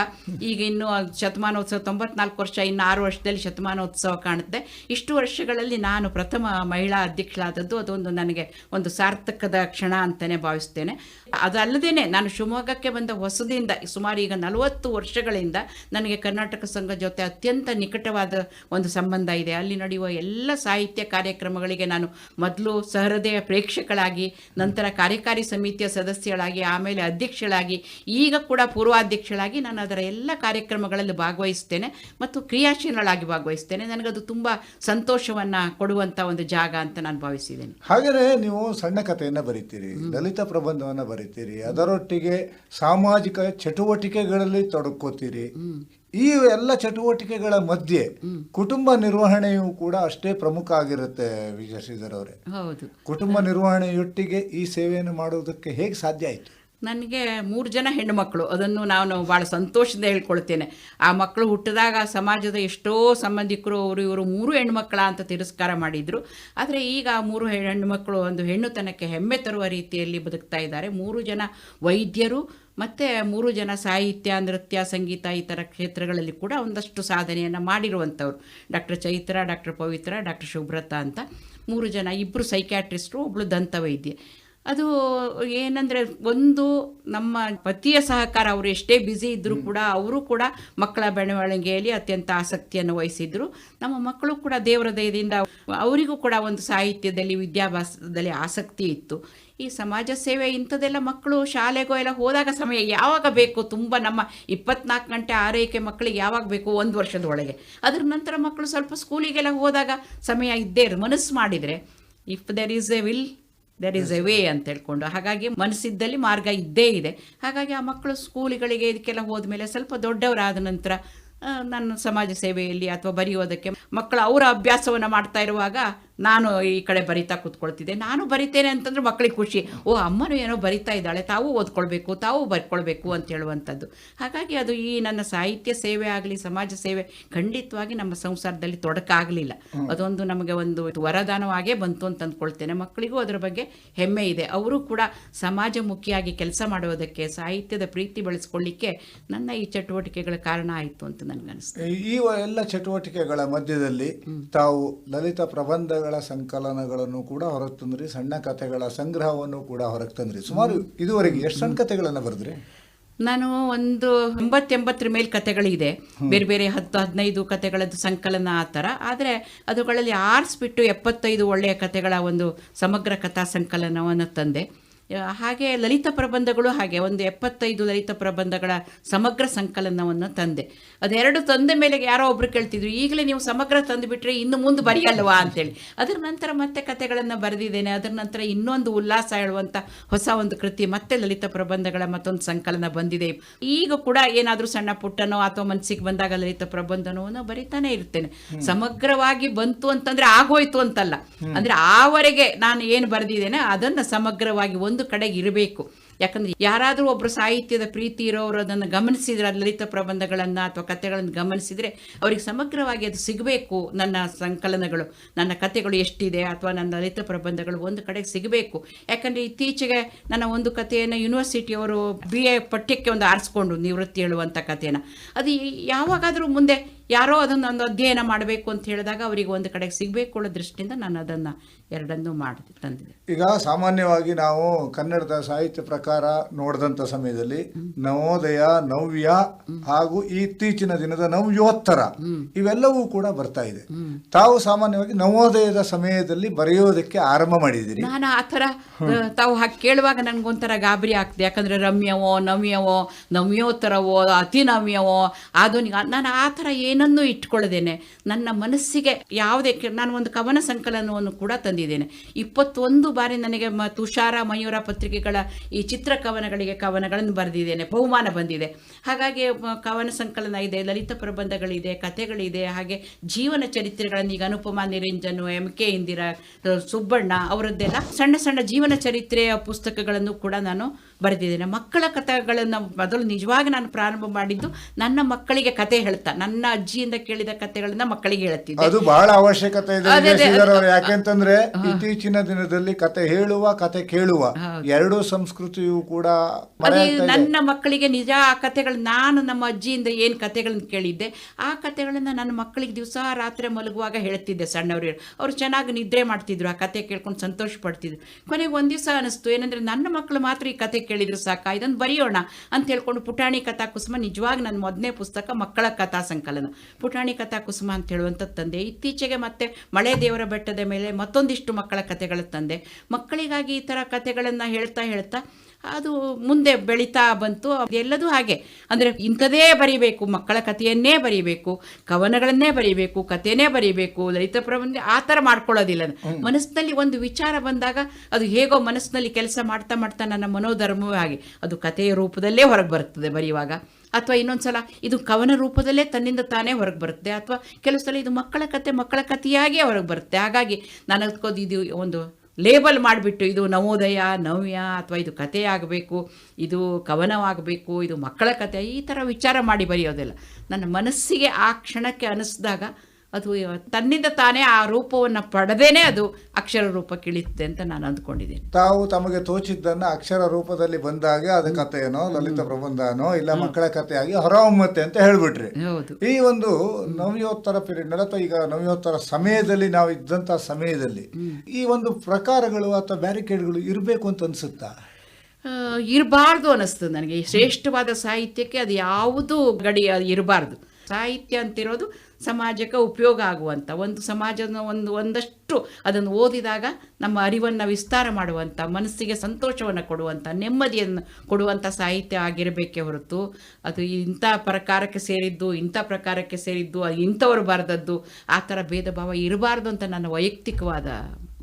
ಈಗ ಇನ್ನು ಶತಮಾನೋತ್ಸವ ತೊಂಬತ್ನಾಲ್ಕು ವರ್ಷ ಇನ್ನು ಆರು ವರ್ಷದಲ್ಲಿ ಶತಮಾನೋತ್ಸವ ಕಾಣುತ್ತೆ. ಇಷ್ಟು ವರ್ಷಗಳಲ್ಲಿ ನಾನು ಪ್ರಥಮ ಮಹಿಳಾ ಅಧ್ಯಕ್ಷಳಾದದ್ದು. ಅದೊಂದು ನನಗೆ ಒಂದು ಸಾರ್ಥಕದ ಕ್ಷಣ ಅಂತಾನೆ ಭಾವಿಸ್ತೇನೆ. ಅದಲ್ಲದೇನೆ ನಾನು ಶಿವಮೊಗ್ಗಕ್ಕೆ ಬಂದ ಹೊಸದಿಂದ ಸುಮಾರು ಈಗ ನಲವತ್ತು ವರ್ಷಗಳಿಂದ ನನಗೆ ಕರ್ನಾಟಕ ಸಂಘ ಜೊತೆ ಅತ್ಯಂತ ನಿಕಟವಾದ ಒಂದು ಸಂಬಂಧ ಇದೆ. ಅಲ್ಲಿ ನಡೆಯುವ ಎಲ್ಲ ಸಾಹಿತ್ಯ ಕಾರ್ಯಕ್ರಮಗಳಿಗೆ ನಾನು ಮೊದಲು ಸಹೃದಯ ಪ್ರೇಕ್ಷಕಳಾಗಿ ನಂತರ ಕಾರ್ಯಕಾರಿ ಸಮಿತಿಯ ಸದಸ್ಯಳಾಗಿ ಆಮೇಲೆ ಅಧ್ಯಕ್ಷಳಾಗಿ ಈಗ ಕೂಡ ಪೂರ್ವಾಧ್ಯಕ್ಷಳಾಗಿ ನಾನು ಅದರ ಎಲ್ಲ ಕಾರ್ಯಕ್ರಮಗಳಲ್ಲಿ ಭಾಗವಹಿಸ್ತೇನೆ ಮತ್ತು ಕ್ರಿಯಾಶೀಲಳಾಗಿ ಭಾಗವಹಿಸ್ತೇನೆ. ನನಗದು ತುಂಬ ಸಂತೋಷವನ್ನು ಕೊಡುವಂಥ ಒಂದು ಜಾಗ ಅಂತ ನಾನು ಭಾವಿಸಿದ್ದೇನೆ. ಹಾಗೆಯೇ ನೀವು ಸಣ್ಣ ಕಥೆಯನ್ನು ಬರೀತೀರಿ ದಲಿತ ಪ್ರಬಂಧವನ್ನು ಬರೀತೀರಿ ಅದರೊಟ್ಟಿಗೆ ಸಾಮಾಜಿಕ ಚಟುವಟಿಕೆಗಳಲ್ಲಿ ತೊಡಕೋತೀರಿ ಈ ಎಲ್ಲ ಚಟುವಟಿಕೆಗಳ ಮಧ್ಯೆ ಕುಟುಂಬ ನಿರ್ವಹಣೆಯೂ ಕೂಡ ಅಷ್ಟೇ ಪ್ರಮುಖ ಆಗಿರುತ್ತೆ ವಿಜಯ ಶ್ರೀಧರ್ ಅವರೇ. ಹೌದು. ಕುಟುಂಬ ನಿರ್ವಹಣೆಯೊಟ್ಟಿಗೆ ಈ ಸೇವೆಯನ್ನು ಮಾಡುವುದಕ್ಕೆ ಹೇಗೆ ಸಾಧ್ಯ ಆಯಿತು? ನನಗೆ ಮೂರು ಜನ ಹೆಣ್ಣು ಮಕ್ಕಳು ಅದನ್ನು ನಾನು ಭಾಳ ಸಂತೋಷದಿಂದ ಹೇಳ್ಕೊಳ್ತೇನೆ. ಆ ಮಕ್ಕಳು ಹುಟ್ಟಿದಾಗ ಸಮಾಜದ ಎಷ್ಟೋ ಸಂಬಂಧಿಕರು ಅವರು ಇವರು ಮೂರು ಹೆಣ್ಣುಮಕ್ಕಳ ಅಂತ ತಿರಸ್ಕಾರ ಮಾಡಿದರು. ಆದರೆ ಈಗ ಆ ಮೂರು ಹೆಣ್ಣು ಮಕ್ಕಳು ಒಂದು ಹೆಣ್ಣುತನಕ್ಕೆ ಹೆಮ್ಮೆ ತರುವ ರೀತಿಯಲ್ಲಿ ಬದುಕ್ತಾ ಇದ್ದಾರೆ. ಮೂರು ಜನ ವೈದ್ಯರು ಮತ್ತು ಮೂರು ಜನ ಸಾಹಿತ್ಯ ನೃತ್ಯ ಸಂಗೀತ ಈ ಥರ ಕ್ಷೇತ್ರಗಳಲ್ಲಿ ಕೂಡ ಒಂದಷ್ಟು ಸಾಧನೆಯನ್ನು ಮಾಡಿರುವಂಥವ್ರು. Doctor Chaitra doctor Pavitra doctor Shubhrata ಅಂತ ಮೂರು ಜನ ಇಬ್ಬರು ಸೈಕ್ಯಾಟ್ರಿಸ್ಟ್ರು ಒಬ್ಬಳು ದಂತವೈದ್ಯೆ. ಅದು ಏನಂದರೆ ಒಂದು ನಮ್ಮ ಪತಿಯ ಸಹಕಾರ ಅವರು ಎಷ್ಟೇ ಬ್ಯುಸಿ ಇದ್ದರೂ ಕೂಡ ಅವರು ಕೂಡ ಮಕ್ಕಳ ಬೆಳವಣಿಗೆಯಲ್ಲಿ ಅತ್ಯಂತ ಆಸಕ್ತಿಯನ್ನು ವಹಿಸಿದ್ರು. ನಮ್ಮ ಮಕ್ಕಳು ಕೂಡ ದೇವರ ದಯದಿಂದ ಅವರಿಗೂ ಕೂಡ ಒಂದು ಸಾಹಿತ್ಯದಲ್ಲಿ ವಿದ್ಯಾಭ್ಯಾಸದಲ್ಲಿ ಆಸಕ್ತಿ ಇತ್ತು. ಈ ಸಮಾಜ ಸೇವೆ ಇಂಥದ್ದೆಲ್ಲ ಮಕ್ಕಳು ಶಾಲೆಗೋ ಎಲ್ಲ ಹೋದಾಗ ಸಮಯ ಯಾವಾಗ ಬೇಕು? ತುಂಬ ನಮ್ಮ ಇಪ್ಪತ್ನಾಲ್ಕು ಗಂಟೆ ಆರೈಕೆ ಮಕ್ಕಳಿಗೆ ಯಾವಾಗ ಬೇಕು? ಒಂದು ವರ್ಷದ ಒಳಗೆ. ಅದ್ರ ನಂತರ ಮಕ್ಕಳು ಸ್ವಲ್ಪ ಸ್ಕೂಲಿಗೆಲ್ಲ ಹೋದಾಗ ಸಮಯ ಇದ್ದೇ ಇರು. ಮನಸ್ಸು ಮಾಡಿದರೆ if there is a will there is a way ಅಂತ ಹೇಳ್ಕೊಂಡು. ಹಾಗಾಗಿ ಮನಸ್ಸಿದ್ದಲ್ಲಿ ಮಾರ್ಗ ಇದ್ದೇ ಇದೆ. ಹಾಗಾಗಿ ಆ ಮಕ್ಕಳು ಸ್ಕೂಲ್ಗಳಿಗೆ ಇದಕ್ಕೆಲ್ಲ ಹೋದ್ಮೇಲೆ ಸ್ವಲ್ಪ ದೊಡ್ಡವರಾದ ನಂತರ ನನ್ನ ಸಮಾಜ ಸೇವೆಯಲ್ಲಿ ಅಥವಾ ಬರೆಯೋದಕ್ಕೆ ಮಕ್ಕಳು ಅವರ ಅಭ್ಯಾಸವನ್ನು ಮಾಡ್ತಾ ಇರುವಾಗ ನಾನು ಈ ಕಡೆ ಬರಿತಾ ಕೂತ್ಕೊಳ್ತಿದ್ದೆ. ನಾನು ಬರಿತೇನೆ ಅಂತಂದ್ರೆ ಮಕ್ಕಳಿಗೆ ಖುಷಿ. ಓ ಅಮ್ಮನೂ ಏನೋ ಬರಿತಾ ಇದ್ದಾಳೆ. ತಾವು ಓದ್ಕೊಳ್ಬೇಕು ತಾವು ಬರ್ಕೊಳ್ಬೇಕು ಅಂತ ಹೇಳುವಂಥದ್ದು. ಹಾಗಾಗಿ ಅದು ಈ ನನ್ನ ಸಾಹಿತ್ಯ ಸೇವೆ ಆಗಲಿ ಸಮಾಜ ಸೇವೆ ಖಂಡಿತವಾಗಿ ನಮ್ಮ ಸಂಸಾರದಲ್ಲಿ ತೊಡಕಾಗಲಿಲ್ಲ ಅದೊಂದು ನಮಗೆ ಒಂದು ವರದಾನವಾಗೇ ಬಂತು ಅಂತ ಅಂದ್ಕೊಳ್ತೇನೆ. ಮಕ್ಕಳಿಗೂ ಅದರ ಬಗ್ಗೆ ಹೆಮ್ಮೆ ಇದೆ. ಅವರು ಕೂಡ ಸಮಾಜಮುಖಿಯಾಗಿ ಕೆಲಸ ಮಾಡೋದಕ್ಕೆ ಸಾಹಿತ್ಯದ ಪ್ರೀತಿ ಬೆಳೆಸ್ಕೊಳ್ಳಿಕ್ಕೆ ನನ್ನ ಈ ಚಟುವಟಿಕೆಗಳ ಕಾರಣ ಆಯಿತು ಅಂತ ನನಗನ್ನಿಸ್ತದೆ ಈ- ಎಲ್ಲ ಚಟುವಟಿಕೆಗಳ ಮಧ್ಯದಲ್ಲಿ ತಾವು ಲಲಿತ ಪ್ರಬಂಧಗಳ ಸಂಕಲನಗಳನ್ನು ಕೂಡ ಹೊರಗೆ ತಂದ್ರಿ ಸಣ್ಣ ಕಥೆಗಳ ಸಂಗ್ರಹವನ್ನು ಕೂಡ ಹೊರಗೆ ತಂದ್ರಿ. ಸುಮಾರು ಇದುವರೆಗೆ ಎಷ್ಟು ಸಣ್ಣ ಕಥೆಗಳನ್ನು ಬರೆದ್ರಿ? ನಾನು ಒಂದು ಎಂಬತ್ತೆಂಬತ್ತರ ಮೇಲೆ ಕಥೆಗಳಿದೆ. ಬೇರೆ ಬೇರೆ ಹತ್ತು ಹದಿನೈದು ಕತೆಗಳದ್ದು ಸಂಕಲನ ಆ ಥರ. ಆದರೆ ಅದುಗಳಲ್ಲಿ ಆರಿಸ್ಬಿಟ್ಟು ಎಪ್ಪತ್ತೈದು ಒಳ್ಳೆಯ ಕತೆಗಳ ಒಂದು ಸಮಗ್ರ ಕಥಾ ಸಂಕಲನವನ್ನು ತಂದೆ. ಹಾಗೆ ಲಲಿತ ಪ್ರಬಂಧಗಳು ಹಾಗೆ ಒಂದು ಎಪ್ಪತ್ತೈದು ಲಲಿತ ಪ್ರಬಂಧಗಳ ಸಮಗ್ರ ಸಂಕಲನವನ್ನು ತಂದೆ. ಅದೆರಡು ತಂದ ಮೇಲೆ ಯಾರೋ ಒಬ್ರು ಕೇಳ್ತಿದ್ರು ಈಗಲೇ ನೀವು ಸಮಗ್ರ ತಂದುಬಿಟ್ರೆ ಇನ್ನು ಮುಂದೆ ಬರೆಯಲ್ವಾ ಅಂತೇಳಿ. ಅದರ ನಂತರ ಮತ್ತೆ ಕಥೆಗಳನ್ನು ಬರೆದಿದ್ದೇನೆ ಅದರ ನಂತರ ಇನ್ನೊಂದು ಉಲ್ಲಾಸ ಹೇಳುವಂಥ ಹೊಸ ಒಂದು ಕೃತಿ ಮತ್ತೆ ಲಲಿತ ಪ್ರಬಂಧಗಳ ಮತ್ತೊಂದು ಸಂಕಲನ ಬಂದಿದೆ. ಈಗ ಕೂಡ ಏನಾದರೂ ಸಣ್ಣ ಪುಟ್ಟನೋ ಅಥವಾ ಮನಸ್ಸಿಗೆ ಬಂದಾಗ ಲಲಿತ ಪ್ರಬಂಧನೋ ಬರೀತಾನೆ ಇರ್ತೇನೆ. ಸಮಗ್ರವಾಗಿ ಬಂತು ಅಂತಂದ್ರೆ ಆಗೋಯ್ತು ಅಂತಲ್ಲ. ಅಂದ್ರೆ ಆವರೆಗೆ ನಾನು ಏನು ಬರೆದಿದ್ದೇನೆ ಅದನ್ನು ಸಮಗ್ರವಾಗಿ ಒಂದು ಕಡೆಗೆ ಇರಬೇಕು. ಯಾಕಂದ್ರೆ ಯಾರಾದರೂ ಒಬ್ಬರು ಸಾಹಿತ್ಯದ ಪ್ರೀತಿ ಇರೋರು ಅದನ್ನು ಗಮನಿಸಿದ್ರೆ ಲಲಿತ ಪ್ರಬಂಧಗಳನ್ನು ಅಥವಾ ಕಥೆಗಳನ್ನು ಗಮನಿಸಿದರೆ ಅವರಿಗೆ ಸಮಗ್ರವಾಗಿ ಅದು ಸಿಗಬೇಕು, ನನ್ನ ಸಂಕಲನಗಳು, ನನ್ನ ಕಥೆಗಳು ಎಷ್ಟಿದೆ ಅಥವಾ ನನ್ನ ಲಲಿತ ಪ್ರಬಂಧಗಳು ಒಂದು ಕಡೆಗೆ ಸಿಗಬೇಕು. ಯಾಕಂದರೆ ಇತ್ತೀಚೆಗೆ ನನ್ನ ಒಂದು ಕಥೆಯನ್ನು ಯೂನಿವರ್ಸಿಟಿಯವರು ಬಿ ಎ ಪಠ್ಯಕ್ಕೆ ಒಂದು ಆರಿಸ್ಕೊಂಡು ನಿವೃತ್ತಿ ಹೇಳುವಂಥ ಕಥೆಯನ್ನು ಅದು ಯಾವಾಗಾದರೂ ಮುಂದೆ ಯಾರೋ ಅದನ್ನು ಒಂದು ಅಧ್ಯಯನ ಮಾಡಬೇಕು ಅಂತ ಹೇಳಿದಾಗ ಅವರಿಗೆ ಒಂದು ಕಡೆಗೆ ಸಿಗಬೇಕು ಅನ್ನೋ ದೃಷ್ಟಿಯಿಂದ ನಾನು ಅದನ್ನು ಎರಡನ್ನೂ ಮಾಡಿ ತಂದಿದೆ. ಈಗ ಸಾಮಾನ್ಯವಾಗಿ ನಾವು ಕನ್ನಡದ ಸಾಹಿತ್ಯ ಪ್ರಕಾರ ನೋಡಿದಂಥ ಸಮಯದಲ್ಲಿ ನವೋದಯ ನವ್ಯ ಹಾಗೂ ಇತ್ತೀಚಿನ ದಿನದ ನವ್ಯೋತ್ತರ ಇವೆಲ್ಲವೂ ಕೂಡ ಬರ್ತಾ ಇದೆ. ತಾವು ಸಾಮಾನ್ಯವಾಗಿ ನವೋದಯದ ಸಮಯದಲ್ಲಿ ಬರೆಯೋದಕ್ಕೆ ಆರಂಭ ಮಾಡಿದ್ದೀರಿ. ನಾನು ಆ ಥರ ತಾವು ಹಾಗೆ ಕೇಳುವಾಗ ನನಗೊಂಥರ ಗಾಬರಿ ಆಗ್ತದೆ. ಯಾಕಂದರೆ ರಮ್ಯವೋ ನವ್ಯವೋ ನವ್ಯೋತ್ತರವೋ ಅತಿ ನವ್ಯವೋ ಆಧುನಿಕ ನಾನು ಆ ಥರ ಏನು ಏನನ್ನೂ ಇಟ್ಕೊಳ್ಳದೇನೆ. ನನ್ನ ಮನಸ್ಸಿಗೆ ಯಾವುದೇ ನಾನು ಒಂದು ಕವನ ಸಂಕಲನವನ್ನು ಕೂಡ ತಂದಿದ್ದೇನೆ. ಇಪ್ಪತ್ತೊಂದು ಬಾರಿ ನನಗೆ ಮ, ತುಷಾರ ಮಯೂರ ಪತ್ರಿಕೆಗಳ ಈ ಚಿತ್ರ ಕವನಗಳಿಗೆ ಕವನಗಳನ್ನು ಬರೆದಿದ್ದೇನೆ. ಬಹುಮಾನ ಬಂದಿದೆ. ಹಾಗಾಗಿ ಕವನ ಸಂಕಲನ ಇದೆ, ಲಲಿತ ಪ್ರಬಂಧಗಳಿದೆ, ಕಥೆಗಳಿದೆ, ಹಾಗೆ ಜೀವನ ಚರಿತ್ರೆಗಳನ್ನು ಈಗ ಅನುಪಮ ನಿರಂಜನ್, ಎಂ ಕೆ ಇಂದಿರಾ ಸುಬ್ಬಣ್ಣ ಅವರದ್ದೆಲ್ಲ ಸಣ್ಣ ಸಣ್ಣ ಜೀವನ ಚರಿತ್ರೆಯ ಪುಸ್ತಕಗಳನ್ನು ಕೂಡ ನಾನು ಬರೆದಿದ್ದೇನೆ. ಮಕ್ಕಳ ಕಥೆಗಳನ್ನು ಮೊದಲು ನಿಜವಾಗಿ ನಾನು ಪ್ರಾರಂಭ ಮಾಡಿದ್ದು ನನ್ನ ಮಕ್ಕಳಿಗೆ ಕತೆ ಹೇಳ್ತಾ, ನನ್ನ ಅಜ್ಜಿಯಿಂದ ಕೇಳಿದ ಕಥೆಗಳನ್ನ ಮಕ್ಕಳಿಗೆ ಹೇಳ್ತಿದ್ದೆ. ಅದು ಬಹಳ ಅವಶ್ಯಕತೆ ಇದೆ. ಯಾಕೆಂತಂದ್ರೆ ಇತ್ತೀಚಿನ ದಿನದಲ್ಲಿ ಕತೆ ಹೇಳುವ ಕತೆ ಕೇಳುವ ಎರಡು ಸಂಸ್ಕೃತಿಯು ಕೂಡ ನನ್ನ ಮಕ್ಕಳಿಗೆ ನಿಜ ಆ ಕಥೆಗಳು ನಾನು ನಮ್ಮ ಅಜ್ಜಿಯಿಂದ ಏನು ಕಥೆಗಳನ್ನ ಕೇಳಿದ್ದೆ ಆ ಕಥೆಗಳನ್ನ ನನ್ನ ಮಕ್ಕಳಿಗೆ ದಿವಸ ರಾತ್ರಿ ಮಲಗುವಾಗ ಹೇಳ್ತಿದ್ದೆ ಸಣ್ಣವರು. ಅವ್ರು ಚೆನ್ನಾಗಿ ನಿದ್ರೆ ಮಾಡ್ತಿದ್ರು ಆ ಕತೆ ಕೇಳ್ಕೊಂಡು ಸಂತೋಷ ಪಡ್ತಿದ್ರು. ಕೊನೆಗೆ ಒಂದು ದಿವಸ ಅನಿಸ್ತು ಏನಂದ್ರೆ ನನ್ನ ಮಕ್ಕಳು ಮಾತ್ರ ಈ ಕತೆ ಕೇಳಿದ್ರು ಸಾಕ ಇದನ್ನು ಬರೆಯೋಣ ಅಂತ ಹೇಳ್ಕೊಂಡು ಪುಟಾಣಿ ಕಥಾ ಕುಸುಮ ನಿಜವಾಗಿ ನನ್ನ ಮೊದಲನೇ ಪುಸ್ತಕ ಮಕ್ಕಳ ಕಥಾ ಸಂಕಲನ. ಪುಟಾಣಿ ಕಥಾ ಕುಸುಮ ಅಂತ ಹೇಳುವಂಥದ್ದು ತಂದೆ. ಇತ್ತೀಚೆಗೆ ಮತ್ತೆ ಮಳೆ ದೇವರ ಬೆಟ್ಟದ ಮೇಲೆ ಮತ್ತೊಂದಿಷ್ಟು ಮಕ್ಕಳ ಕಥೆಗಳ ತಂದೆ. ಮಕ್ಕಳಿಗಾಗಿ ಈ ಥರ ಕಥೆಗಳನ್ನು ಹೇಳ್ತಾ ಹೇಳ್ತಾ ಅದು ಮುಂದೆ ಬೆಳೀತಾ ಬಂತು. ಎಲ್ಲದೂ ಹಾಗೆ. ಅಂದರೆ ಇಂಥದೇ ಬರೀಬೇಕು ಮಕ್ಕಳ ಕಥೆಯನ್ನೇ ಬರೀಬೇಕು ಕವನಗಳನ್ನೇ ಬರೀಬೇಕು ಕಥೆನೇ ಬರೀಬೇಕು. ಲಲಿತ ಪ್ರಬಂಧ ಆ ಥರ ಮಾಡ್ಕೊಳ್ಳೋದಿಲ್ಲ. ಮನಸ್ಸಿನಲ್ಲಿ ಒಂದು ವಿಚಾರ ಬಂದಾಗ ಅದು ಹೇಗೋ ಮನಸ್ಸಿನಲ್ಲಿ ಕೆಲಸ ಮಾಡ್ತಾ ಮಾಡ್ತಾ ನನ್ನ ಮನೋಧರ್ಮವೇ ಹಾಗೆ ಅದು ಕಥೆಯ ರೂಪದಲ್ಲೇ ಹೊರಗೆ ಬರ್ತದೆ ಬರೆಯುವಾಗ ಅಥವಾ ಇನ್ನೊಂದು ಸಲ ಇದು ಕವನ ರೂಪದಲ್ಲೇ ತನ್ನಿಂದ ತಾನೇ ಹೊರಗೆ ಬರುತ್ತೆ, ಅಥವಾ ಕೆಲವು ಸಲ ಇದು ಮಕ್ಕಳ ಕತೆ, ಮಕ್ಕಳ ಕಥೆಯಾಗಿಯೇ ಹೊರಗೆ ಬರುತ್ತೆ. ಹಾಗಾಗಿ ನಾನು ಅದಕ್ಕೋದು ಇದು ಒಂದು ಲೇಬಲ್ ಮಾಡಿಬಿಟ್ಟು ಇದು ನವೋದಯ, ನವ್ಯ, ಅಥವಾ ಇದು ಕತೆ ಆಗಬೇಕು, ಇದು ಕವನವಾಗಬೇಕು, ಇದು ಮಕ್ಕಳ ಕತೆ, ಈ ಥರ ವಿಚಾರ ಮಾಡಿ ಬರೆಯೋದಿಲ್ಲ ನನ್ನ ಮನಸ್ಸಿಗೆ ಆ ಕ್ಷಣಕ್ಕೆ ಅನಿಸಿದಾಗ ಅದು ತನ್ನಿಂದ ತಾನೇ ಆ ರೂಪವನ್ನು ಪಡೆದೇನೆ ಅದು ಅಕ್ಷರ ರೂಪಕ್ಕೆ ಇಳಿಯುತ್ತೆ ಅಂತ ನಾನು ಅಂದ್ಕೊಂಡಿದ್ದೀನಿ. ತಾವು ತಮಗೆ ತೋಚಿದ್ದನ್ನು ಅಕ್ಷರ ರೂಪದಲ್ಲಿ ಬಂದಾಗ ಅದು ಕಥೆಯೋ ಲಲಿತ ಪ್ರಬಂಧನೋ ಇಲ್ಲ ಮಕ್ಕಳ ಕಥೆಯಾಗಿ ಹೊರಹೊಮ್ಮತ್ತೆ ಅಂತ ಹೇಳ್ಬಿಟ್ರಿ. ಈ ಒಂದು ನವ್ಯೋತ್ತರ ಪೀರಿಯಡ್ ಅಥವಾ ಈಗ ನವ್ಯೋತ್ತರ ಸಮಯದಲ್ಲಿ ನಾವು ಇದ್ದಂತ ಸಮಯದಲ್ಲಿ ಈ ಒಂದು ಪ್ರಕಾರಗಳು ಅಥವಾ ಬ್ಯಾರಿಕೇಡ್ಗಳು ಇರಬೇಕು ಅಂತ ಅನ್ಸುತ್ತಾ? ಇರಬಾರ್ದು ಅನ್ನಿಸ್ತದೆ ನನಗೆ. ಶ್ರೇಷ್ಠವಾದ ಸಾಹಿತ್ಯಕ್ಕೆ ಅದು ಯಾವುದು ಗಡಿ ಇರಬಾರ್ದು. ಸಾಹಿತ್ಯ ಅಂತಿರೋದು ಸಮಾಜಕ್ಕೆ ಉಪಯೋಗ ಆಗುವಂಥ ಒಂದು ಸಮಾಜದ ಒಂದು ಒಂದಷ್ಟು ಅದನ್ನು ಓದಿದಾಗ ನಮ್ಮ ಅರಿವನ್ನು ವಿಸ್ತಾರ ಮಾಡುವಂಥ ಮನಸ್ಸಿಗೆ ಸಂತೋಷವನ್ನು ಕೊಡುವಂಥ ನೆಮ್ಮದಿಯನ್ನು ಕೊಡುವಂಥ ಸಾಹಿತ್ಯ ಆಗಿರಬೇಕೇ ಹೊರತು. ಅದು ಇಂಥ ಪ್ರಕಾರಕ್ಕೆ ಸೇರಿದ್ದು, ಇಂಥ ಪ್ರಕಾರಕ್ಕೆ ಸೇರಿದ್ದು, ಇಂಥವ್ರು ಬರೆದದ್ದು, ಆ ಥರ ಭೇದ ಭಾವ ಇರಬಾರ್ದು ಅಂತ ನನ್ನ ವೈಯಕ್ತಿಕವಾದ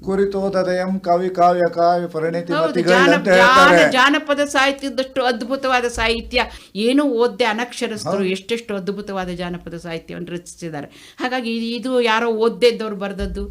ಕುರಿತೋದಯಂ ಕವಿ ಕಾವ್ಯ ಕಾವ್ಯ ಪರಿಣಿತಿ ಹೌದು, ಜಾನ- ಅಂತ ಹೇಳ್ತಾರೆ. ಜಾನ- ಜಾನಪದ ಸಾಹಿತ್ಯದಷ್ಟು ಅದ್ಭುತವಾದ ಸಾಹಿತ್ಯ ಏನು ಓದ್ದೆ ಅನಕ್ಷರಸ್ಥರು ಎಷ್ಟೆಷ್ಟು ಅದ್ಭುತವಾದ ಜಾನಪದ ಸಾಹಿತ್ಯವನ್ನು ರಚಿಸಿದ್ದಾರೆ. ಹಾಗಾಗಿ ಇದು- ಇದು ಯಾರೋ ಓದ್ದೇ ಇದ್ದವ್ರು ಬರೆದದ್ದು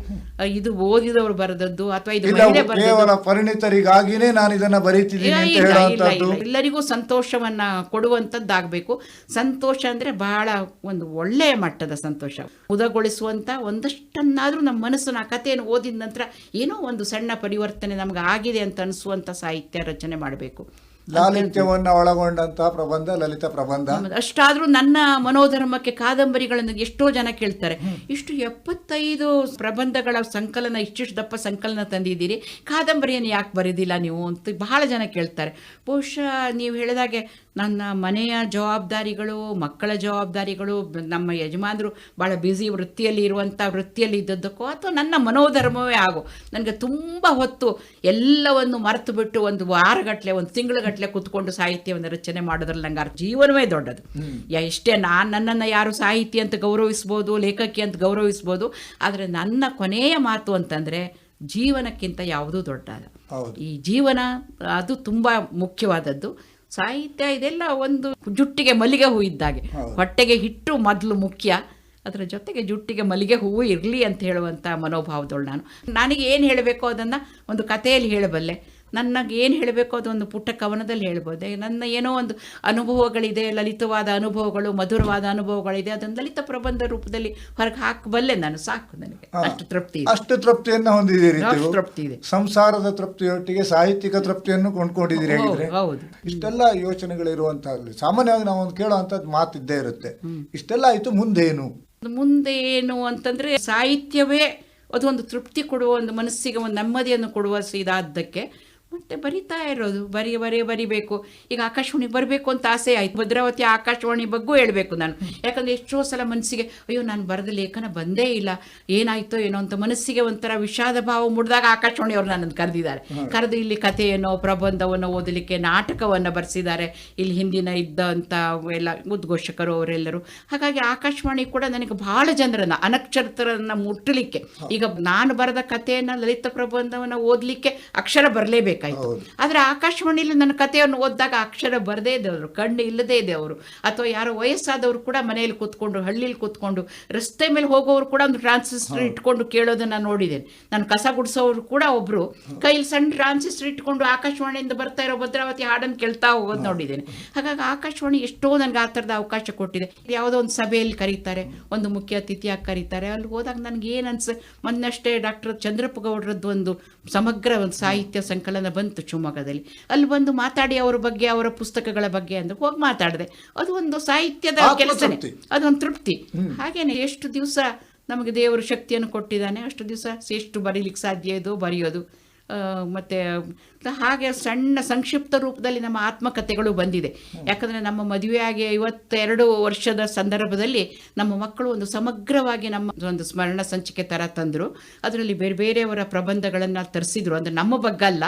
ಇದು ಓದಿದವರು ಬರೆದದ್ದು ಅಥವಾ ಇದು ಇಲ್ಲ ಮಹಿಳೆ ಬರೆದದ್ದು. ಕೇವಲ ಪರಿಣಿತರಿಗಾಗಿನೇ ನಾನು ಇದನ್ನ ಬರೀತಿದ್ದೀನಿ ಇಲ್ಲ, ಅಂತ ಇಲ್ಲ, ಇಲ್ಲ, ಹೇಳುವಂತದ್ದು ಇಲ್ಲ. ಎಲ್ಲರಿಗೂ ಸಂತೋಷವನ್ನ ಕೊಡುವಂತದ್ದಾಗಬೇಕು ಸಂತೋಷ ಅಂದ್ರೆ ಬಹಳ ಒಂದು ಒಳ್ಳೆಯ ಮಟ್ಟದ ಸಂತೋಷ. ಉದಗೊಳಿಸುವಂತ ಒಂದಷ್ಟನ್ನಾದ್ರೂ ನಮ್ಮ ಮನಸ್ಸನ್ನ ಆ ಕಥೆಯನ್ನು ಓದಿದ ನಂತರ ಏನೋ ಒಂದು ಸಣ್ಣ ಪರಿವರ್ತನೆ ನಮ್ಗೆ ಆಗಿದೆ ಅಂತ ಅನಿಸುವಂತ ಸಾಹಿತ್ಯ ರಚನೆ ಮಾಡಬೇಕು. ಲಾಲಿತ್ಯವನ್ನು ಒಳಗೊಂಡಂತಹ ಪ್ರಬಂಧ ಲಲಿತ ಪ್ರಬಂಧ. ಅಷ್ಟಾದ್ರೂ ನನ್ನ ಮನೋಧರ್ಮಕ್ಕೆ ಕಾದಂಬರಿಗಳನ್ನು ಎಷ್ಟೋ ಜನ ಕೇಳ್ತಾರೆ. ಇಷ್ಟು ಎಪ್ಪತ್ತೈದು ಪ್ರಬಂಧಗಳ ಸಂಕಲನ ಇಷ್ಟಿಷ್ಟು ದಪ್ಪ ಸಂಕಲನ ತಂದಿದ್ದೀರಿ. ಕಾದಂಬರಿಯನ್ನು ಯಾಕೆ ಬರೆದಿಲ್ಲ ನೀವು ಅಂತ ಬಹಳ ಜನ ಕೇಳ್ತಾರೆ. ಬಹುಶಃ ನೀವು ಹೇಳಿದಾಗೆ ನನ್ನ ಮನೆಯ ಜವಾಬ್ದಾರಿಗಳು ಮಕ್ಕಳ ಜವಾಬ್ದಾರಿಗಳು ನಮ್ಮ ಯಜಮಾನರು ಭಾಳ ಬ್ಯುಸಿ ವೃತ್ತಿಯಲ್ಲಿ ಇರುವಂಥ ವೃತ್ತಿಯಲ್ಲಿ ಇದ್ದದ್ದಕ್ಕೋ ಅಥವಾ ನನ್ನ ಮನೋಧರ್ಮವೇ ಆಗೋ. ನನಗೆ ತುಂಬ ಹೊತ್ತು ಎಲ್ಲವನ್ನು ಮರೆತು ಬಿಟ್ಟು ಒಂದು ವಾರಗಟ್ಟಲೆ ಒಂದು ತಿಂಗಳಗಟ್ಟಲೆ ಕೂತ್ಕೊಂಡು ಸಾಹಿತ್ಯವನ್ನು ರಚನೆ ಮಾಡೋದ್ರಲ್ಲಿ ನಂಗೆ ಆ ಜೀವನವೇ ದೊಡ್ಡದು. ಯಾ ಎಷ್ಟೇ ನಾನು ನನ್ನನ್ನು ಯಾರು ಸಾಹಿತಿ ಅಂತ ಗೌರವಿಸ್ಬೋದು ಲೇಖಕಿ ಅಂತ ಗೌರವಿಸ್ಬೋದು ಆದರೆ ನನ್ನ ಕೊನೆಯ ಮಾತು ಅಂತಂದರೆ ಜೀವನಕ್ಕಿಂತ ಯಾವುದೂ ದೊಡ್ಡದ. ಈ ಜೀವನ ಅದು ತುಂಬ ಮುಖ್ಯವಾದದ್ದು. ಸಾಹಿತ್ಯ ಇದೆಲ್ಲ ಒಂದು ಜುಟ್ಟಿಗೆ ಮಲ್ಲಿಗೆ ಹೂ ಇದ್ದಾಗೆ. ಹೊಟ್ಟೆಗೆ ಹಿಟ್ಟು ಮೊದಲು ಮುಖ್ಯ. ಅದರ ಜೊತೆಗೆ ಜುಟ್ಟಿಗೆ ಮಲ್ಲಿಗೆ ಹೂವು ಇರಲಿ ಅಂತ ಹೇಳುವಂಥ ಮನೋಭಾವದವಳು ನಾನು. ನನಗೆ ಏನು ಹೇಳಬೇಕು ಅದನ್ನು ಒಂದು ಕಥೆಯಲ್ಲಿ ಹೇಳಬಲ್ಲೆ. ನನಗೆ ಏನು ಅದು ಒಂದು ಪುಟ್ಟ ಕವನದಲ್ಲಿ ಹೇಳ್ಬೋದೆ. ನನ್ನ ಏನೋ ಒಂದು ಅನುಭವಗಳಿದೆ ಲಲಿತವಾದ ಅನುಭವಗಳು ಮಧುರವಾದ ಅನುಭವಗಳಿದೆ ಅದನ್ನು ಲಲಿತ ಪ್ರಬಂಧ ರೂಪದಲ್ಲಿ ಹೊರಗೆ ಹಾಕಬಲ್ಲೆ ನಾನು ಸಾಕು ನನಗೆ. ಅಷ್ಟು ತೃಪ್ತಿ ಅಷ್ಟು ತೃಪ್ತಿಯನ್ನು ಹೊಂದಿದ್ದೀರಿ ತೃಪ್ತಿ ಇದೆ. ಸಂಸಾರದ ತೃಪ್ತಿಯೊಟ್ಟಿಗೆ ಸಾಹಿತ್ಯಿಕ ತೃಪ್ತಿಯನ್ನು ಕೊಂಡ್ಕೊಂಡಿದ್ದೀರಿ ಹೇಳಿದ್ರೆ. ಹೌದು. ಇಷ್ಟೆಲ್ಲ ಯೋಚನೆಗಳಿರುವಂತಹ ಸಾಮಾನ್ಯವಾಗಿ ನಾವು ಒಂದು ಕೇಳುವಂತದ್ದು ಮಾತಿದ್ದೇ ಇರುತ್ತೆ. ಇಷ್ಟೆಲ್ಲ ಆಯ್ತು ಮುಂದೇನು? ಮುಂದೆ ಏನು ಅಂತಂದ್ರೆ ಸಾಹಿತ್ಯವೇ ಅದು ಒಂದು ತೃಪ್ತಿ ಕೊಡುವ ಒಂದು ಮನಸ್ಸಿಗೆ ಒಂದು ನೆಮ್ಮದಿಯನ್ನು ಕೊಡುವ ಇದಾದ್ದಕ್ಕೆ ಮತ್ತೆ ಬರಿತಾ ಇರೋದು. ಬರಿ ಬರೀ ಬರಿಬೇಕು. ಈಗ ಆಕಾಶವಾಣಿ ಬರಬೇಕು ಅಂತ ಆಸೆ ಆಯ್ತು. ಭದ್ರಾವತಿ ಆಕಾಶವಾಣಿ ಬಗ್ಗೂ ಹೇಳಬೇಕು ನಾನು. ಯಾಕಂದ್ರೆ ಎಷ್ಟೋ ಸಲ ಮನಸ್ಸಿಗೆ ಅಯ್ಯೋ ನಾನು ಬರೆದ ಲೇಖನ ಬಂದೇ ಇಲ್ಲ. ಏನಾಯ್ತೋ ಏನೋ ಅಂತ ಮನಸ್ಸಿಗೆ ಒಂಥರ ವಿಷಾದ ಭಾವ ಮುಡಿದಾಗ ಆಕಾಶವಾಣಿ ಅವರು ನನ್ನನ್ನು ಕರೆದಿದ್ದಾರೆ. ಕರೆದು ಇಲ್ಲಿ ಕಥೆಯನ್ನು ಪ್ರಬಂಧವನ್ನು ಓದಲಿಕ್ಕೆ ನಾಟಕವನ್ನು ಬರೆಸಿದ್ದಾರೆ. ಇಲ್ಲಿ ಹಿಂದಿನ ಇದ್ದಂಥ ಎಲ್ಲ ಉದ್ಘೋಷಕರು ಅವರೆಲ್ಲರೂ. ಹಾಗಾಗಿ ಆಕಾಶವಾಣಿ ಕೂಡ ನನಗೆ ಬಹಳ ಜನರನ್ನ ಅನಕ್ಷರತರನ್ನ ಮುಟ್ಟಲಿಕ್ಕೆ ಈಗ ನಾನು ಬರೆದ ಕಥೆಯನ್ನು ಲಲಿತ ಪ್ರಬಂಧವನ್ನು ಓದಲಿಕ್ಕೆ ಅಕ್ಷರ ಬರಲೇಬೇಕಾಯ್ತು ಆದರೆ ಆಕಾಶವಾಣಿಯಲ್ಲಿ ನನ್ನ ಕಥೆಯನ್ನು ಓದಿದಾಗ ಅಕ್ಷರ ಬರದೇ ಇದ್ದವರು ಕಣ್ಣು ಇಲ್ಲದೇ ಇದೆ ಅವರು. ಅಥವಾ ಯಾರೋ ವಯಸ್ಸಾದವರು ಕೂಡ ಮನೆಯಲ್ಲಿ ಕೂತ್ಕೊಂಡು ಹಳ್ಳಿಲಿ ಕೂತ್ಕೊಂಡು ರಸ್ತೆ ಮೇಲೆ ಹೋಗೋರು ಕೂಡ ಒಂದು ಟ್ರಾನ್ಸಿಸ್ಟರ್ ಇಟ್ಕೊಂಡು ಕೇಳೋದನ್ನ ನೋಡಿದ್ದೇನೆ ನಾನು ಕಸ ಗುಡಿಸೋರು ಕೂಡ ಒಬ್ರು. ಕೈಲಿ ಸಣ್ಣ ಟ್ರಾನ್ಸಿಸ್ಟರ್ ಇಟ್ಕೊಂಡು ಆಕಾಶವಾಣಿಯಿಂದ ಬರ್ತಾ ಇರೋ ಭದ್ರಾವತಿ ಹಾಡನ್ನು ಕೇಳ್ತಾ ಹೋಗೋದು ನೋಡಿದ್ದೇನೆ. ಹಾಗಾಗಿ ಆಕಾಶವಾಣಿ ಎಷ್ಟೋ ನನಗೆ ಆ ಥರದ ಅವಕಾಶ ಕೊಟ್ಟಿದೆ. ಯಾವುದೋ ಒಂದು ಸಭೆಯಲ್ಲಿ ಕರೀತಾರೆ ಒಂದು ಮುಖ್ಯ ಅತಿಥಿಯಾಗಿ ಕರೀತಾರೆ. ಅಲ್ಲಿ ಹೋದಾಗ ನನಗೆ ಏನು ಅನ್ಸ ಮೊನ್ನಷ್ಟೇ ಡಾಕ್ಟರ್ ಚಂದ್ರಪ್ಪ ಗೌಡ್ರದ್ದು ಒಂದು ಸಮಗ್ರ ಒಂದು ಸಾಹಿತ್ಯ ಸಂಕಲನ ಬಂತು ಶಿವಮೊಗ್ಗದಲ್ಲಿ. ಅಲ್ಲಿ ಬಂದು ಮಾತಾಡಿ ಅವರ ಬಗ್ಗೆ ಅವರ ಪುಸ್ತಕಗಳ ಬಗ್ಗೆ ಅಂದ್ರೆ ಹೋಗಿ ಮಾತಾಡಿದೆ. ಅದು ಒಂದು ಸಾಹಿತ್ಯದ ಕೆಲಸನೇ. ಅದೊಂದು ತೃಪ್ತಿ. ಹಾಗೇನೆ ಎಷ್ಟು ದಿವಸ ನಮಗೆ ದೇವರು ಶಕ್ತಿಯನ್ನು ಕೊಟ್ಟಿದ್ದಾನೆ ಅಷ್ಟು ದಿವಸ ಎಷ್ಟು ಬರೀಲಿಕ್ಕೆ ಸಾಧ್ಯ ಇದು ಬರೆಯೋದು. ಮತ್ತೆ ಹಾಗೆ ಸಣ್ಣ ಸಂಕ್ಷಿಪ್ತ ರೂಪದಲ್ಲಿ ನಮ್ಮ ಆತ್ಮಕಥೆಗಳು ಬಂದಿದೆ. ಯಾಕಂದರೆ ನಮ್ಮ ಮದುವೆಯಾಗಿ ಐವತ್ತೆರಡು ವರ್ಷದ ಸಂದರ್ಭದಲ್ಲಿ ನಮ್ಮ ಮಕ್ಕಳು ಒಂದು ಸಮಗ್ರವಾಗಿ ನಮ್ಮ ಒಂದು ಸ್ಮರಣ ಸಂಚಿಕೆ ಥರ ತಂದರು. ಅದರಲ್ಲಿ ಬೇರೆ ಬೇರೆಯವರ ಪ್ರಬಂಧಗಳನ್ನು ತರಿಸಿದ್ರು. ಅಂದರೆ ನಮ್ಮ ಬಗ್ಗಲ್ಲ,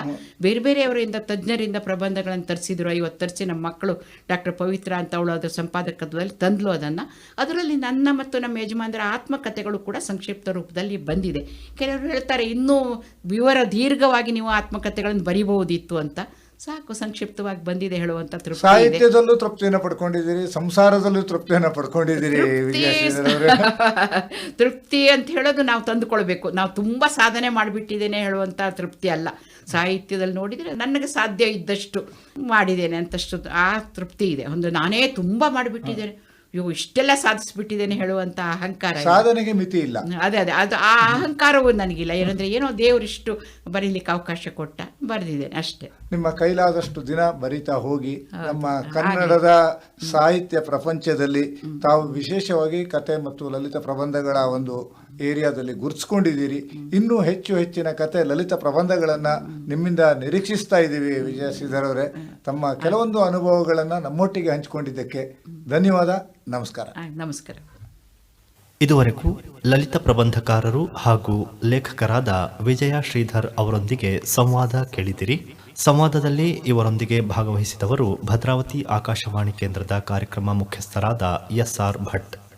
ಬೇರೆ ಬೇರೆಯವರಿಂದ ತಜ್ಞರಿಂದ ಪ್ರಬಂಧಗಳನ್ನು ತರಿಸಿದ್ರು. ಐವತ್ತು ತರಿಸಿ ನಮ್ಮ ಮಕ್ಕಳು ಡಾಕ್ಟರ್ ಪವಿತ್ರ ಅಂತ ಅವಳು ಅದರ ಸಂಪಾದಕತ್ವದಲ್ಲಿ ತಂದ್ಲು ಅದನ್ನು. ಅದರಲ್ಲಿ ನನ್ನ ಮತ್ತು ನಮ್ಮ ಯಜಮಾನರ ಆತ್ಮಕಥೆಗಳು ಕೂಡ ಸಂಕ್ಷಿಪ್ತ ರೂಪದಲ್ಲಿ ಬಂದಿದೆ. ಕೆಲವರು ಹೇಳ್ತಾರೆ, ಇನ್ನೂ ವಿವರ ದೀರ್ಘವಾಗಿ ನೀವು ಆತ್ಮಕಥೆಗಳನ್ನು ಬರಿಬಹುದಿತ್ತು ಅಂತ ಸಾಕು ಸಂಕ್ಷಿಪ್ತವಾಗಿ ಬಂದಿದೆ ಹೇಳುವಂತ ತೃಪ್ತಿ ಸಾಹಿತ್ಯದಲ್ಲೂ ತೃಪ್ತಿಯನ್ನು ಪಡ್ಕೊಂಡಿದ್ದೀರಿ ಸಂಸಾರದಲ್ಲೂ ತೃಪ್ತಿಯನ್ನು ಪಡ್ಕೊಂಡಿದ್ದೀರಿ ತೃಪ್ತಿ ಅಂತ ಹೇಳೋದು ನಾವು ತಂದುಕೊಳ್ಬೇಕು. ನಾವು ತುಂಬ ಸಾಧನೆ ಮಾಡಿಬಿಟ್ಟಿದ್ದೇನೆ ಹೇಳುವಂತ ತೃಪ್ತಿ ಅಲ್ಲ. ಸಾಹಿತ್ಯದಲ್ಲಿ ನೋಡಿದರೆ ನನಗೆ ಸಾಧ್ಯ ಇದ್ದಷ್ಟು ಮಾಡಿದ್ದೇನೆ ಅಂತಷ್ಟು ಆ ತೃಪ್ತಿ ಇದೆ. ಒಂದು ನಾನೇ ತುಂಬ ಮಾಡಿಬಿಟ್ಟಿದ್ದೇನೆ. ಅಯ್ಯೋ ಇಷ್ಟೆಲ್ಲ ಸಾಧಿಸ್ಬಿಟ್ಟಿದ್ದೇನೆ ಹೇಳುವಂತ ಅಹಂಕಾರ. ಸಾಧನೆಗೆ ಮಿತಿ ಇಲ್ಲ. ಅದೇ ಅದೇ ಅದು ಆ ಅಹಂಕಾರವು ನನಗಿಲ್ಲ. ಏನಂದ್ರೆ ಏನೋ ದೇವರಿಷ್ಟು ಬರೀಲಿಕ್ಕೆ ಅವಕಾಶ ಕೊಟ್ಟ ಬರೆದಿದ್ದೇನೆ ಅಷ್ಟೇ. ನಿಮ್ಮ ಕೈಲಾದಷ್ಟು ದಿನ ಬರಿತಾ ಹೋಗಿ ನಮ್ಮ ಕನ್ನಡದ ಸಾಹಿತ್ಯ ಪ್ರಪಂಚದಲ್ಲಿ ತಾವು ವಿಶೇಷವಾಗಿ ಕತೆ ಮತ್ತು ಲಲಿತ ಪ್ರಬಂಧಗಳ ಒಂದು ಏರಿಯಾದಲ್ಲಿ ಗುರುತಿಸ್ಕೊಂಡಿದ್ದೀರಿ ಇನ್ನೂ ಹೆಚ್ಚು ಹೆಚ್ಚಿನ ಕತೆ ಲಲಿತ ಪ್ರಬಂಧಗಳನ್ನ ನಿಮ್ಮಿಂದ ನಿರೀಕ್ಷಿಸ್ತಾ ಇದ್ದೀವಿ ವಿಜಯ ಶ್ರೀಧರ್ ಅವರೇ. ತಮ್ಮ ಕೆಲವೊಂದು ಅನುಭವಗಳನ್ನು ನಮ್ಮೊಟ್ಟಿಗೆ ಹಂಚಿಕೊಂಡಿದ್ದಕ್ಕೆ ಧನ್ಯವಾದ. ನಮಸ್ಕಾರ. ನಮಸ್ಕಾರ. ಇದುವರೆಗೂ ಲಲಿತ ಪ್ರಬಂಧಕಾರರು ಹಾಗೂ ಲೇಖಕರಾದ ವಿಜಯ ಶ್ರೀಧರ್ ಅವರೊಂದಿಗೆ ಸಂವಾದ ಕೇಳಿದಿರಿ. ಸಂವಾದದಲ್ಲಿ ಇವರೊಂದಿಗೆ ಭಾಗವಹಿಸಿದವರು ಭದ್ರಾವತಿ ಆಕಾಶವಾಣಿ ಕೇಂದ್ರದ ಕಾರ್ಯಕ್ರಮ ಮುಖ್ಯಸ್ಥರಾದ ಎಸ್ ಆರ್ ಭಟ್.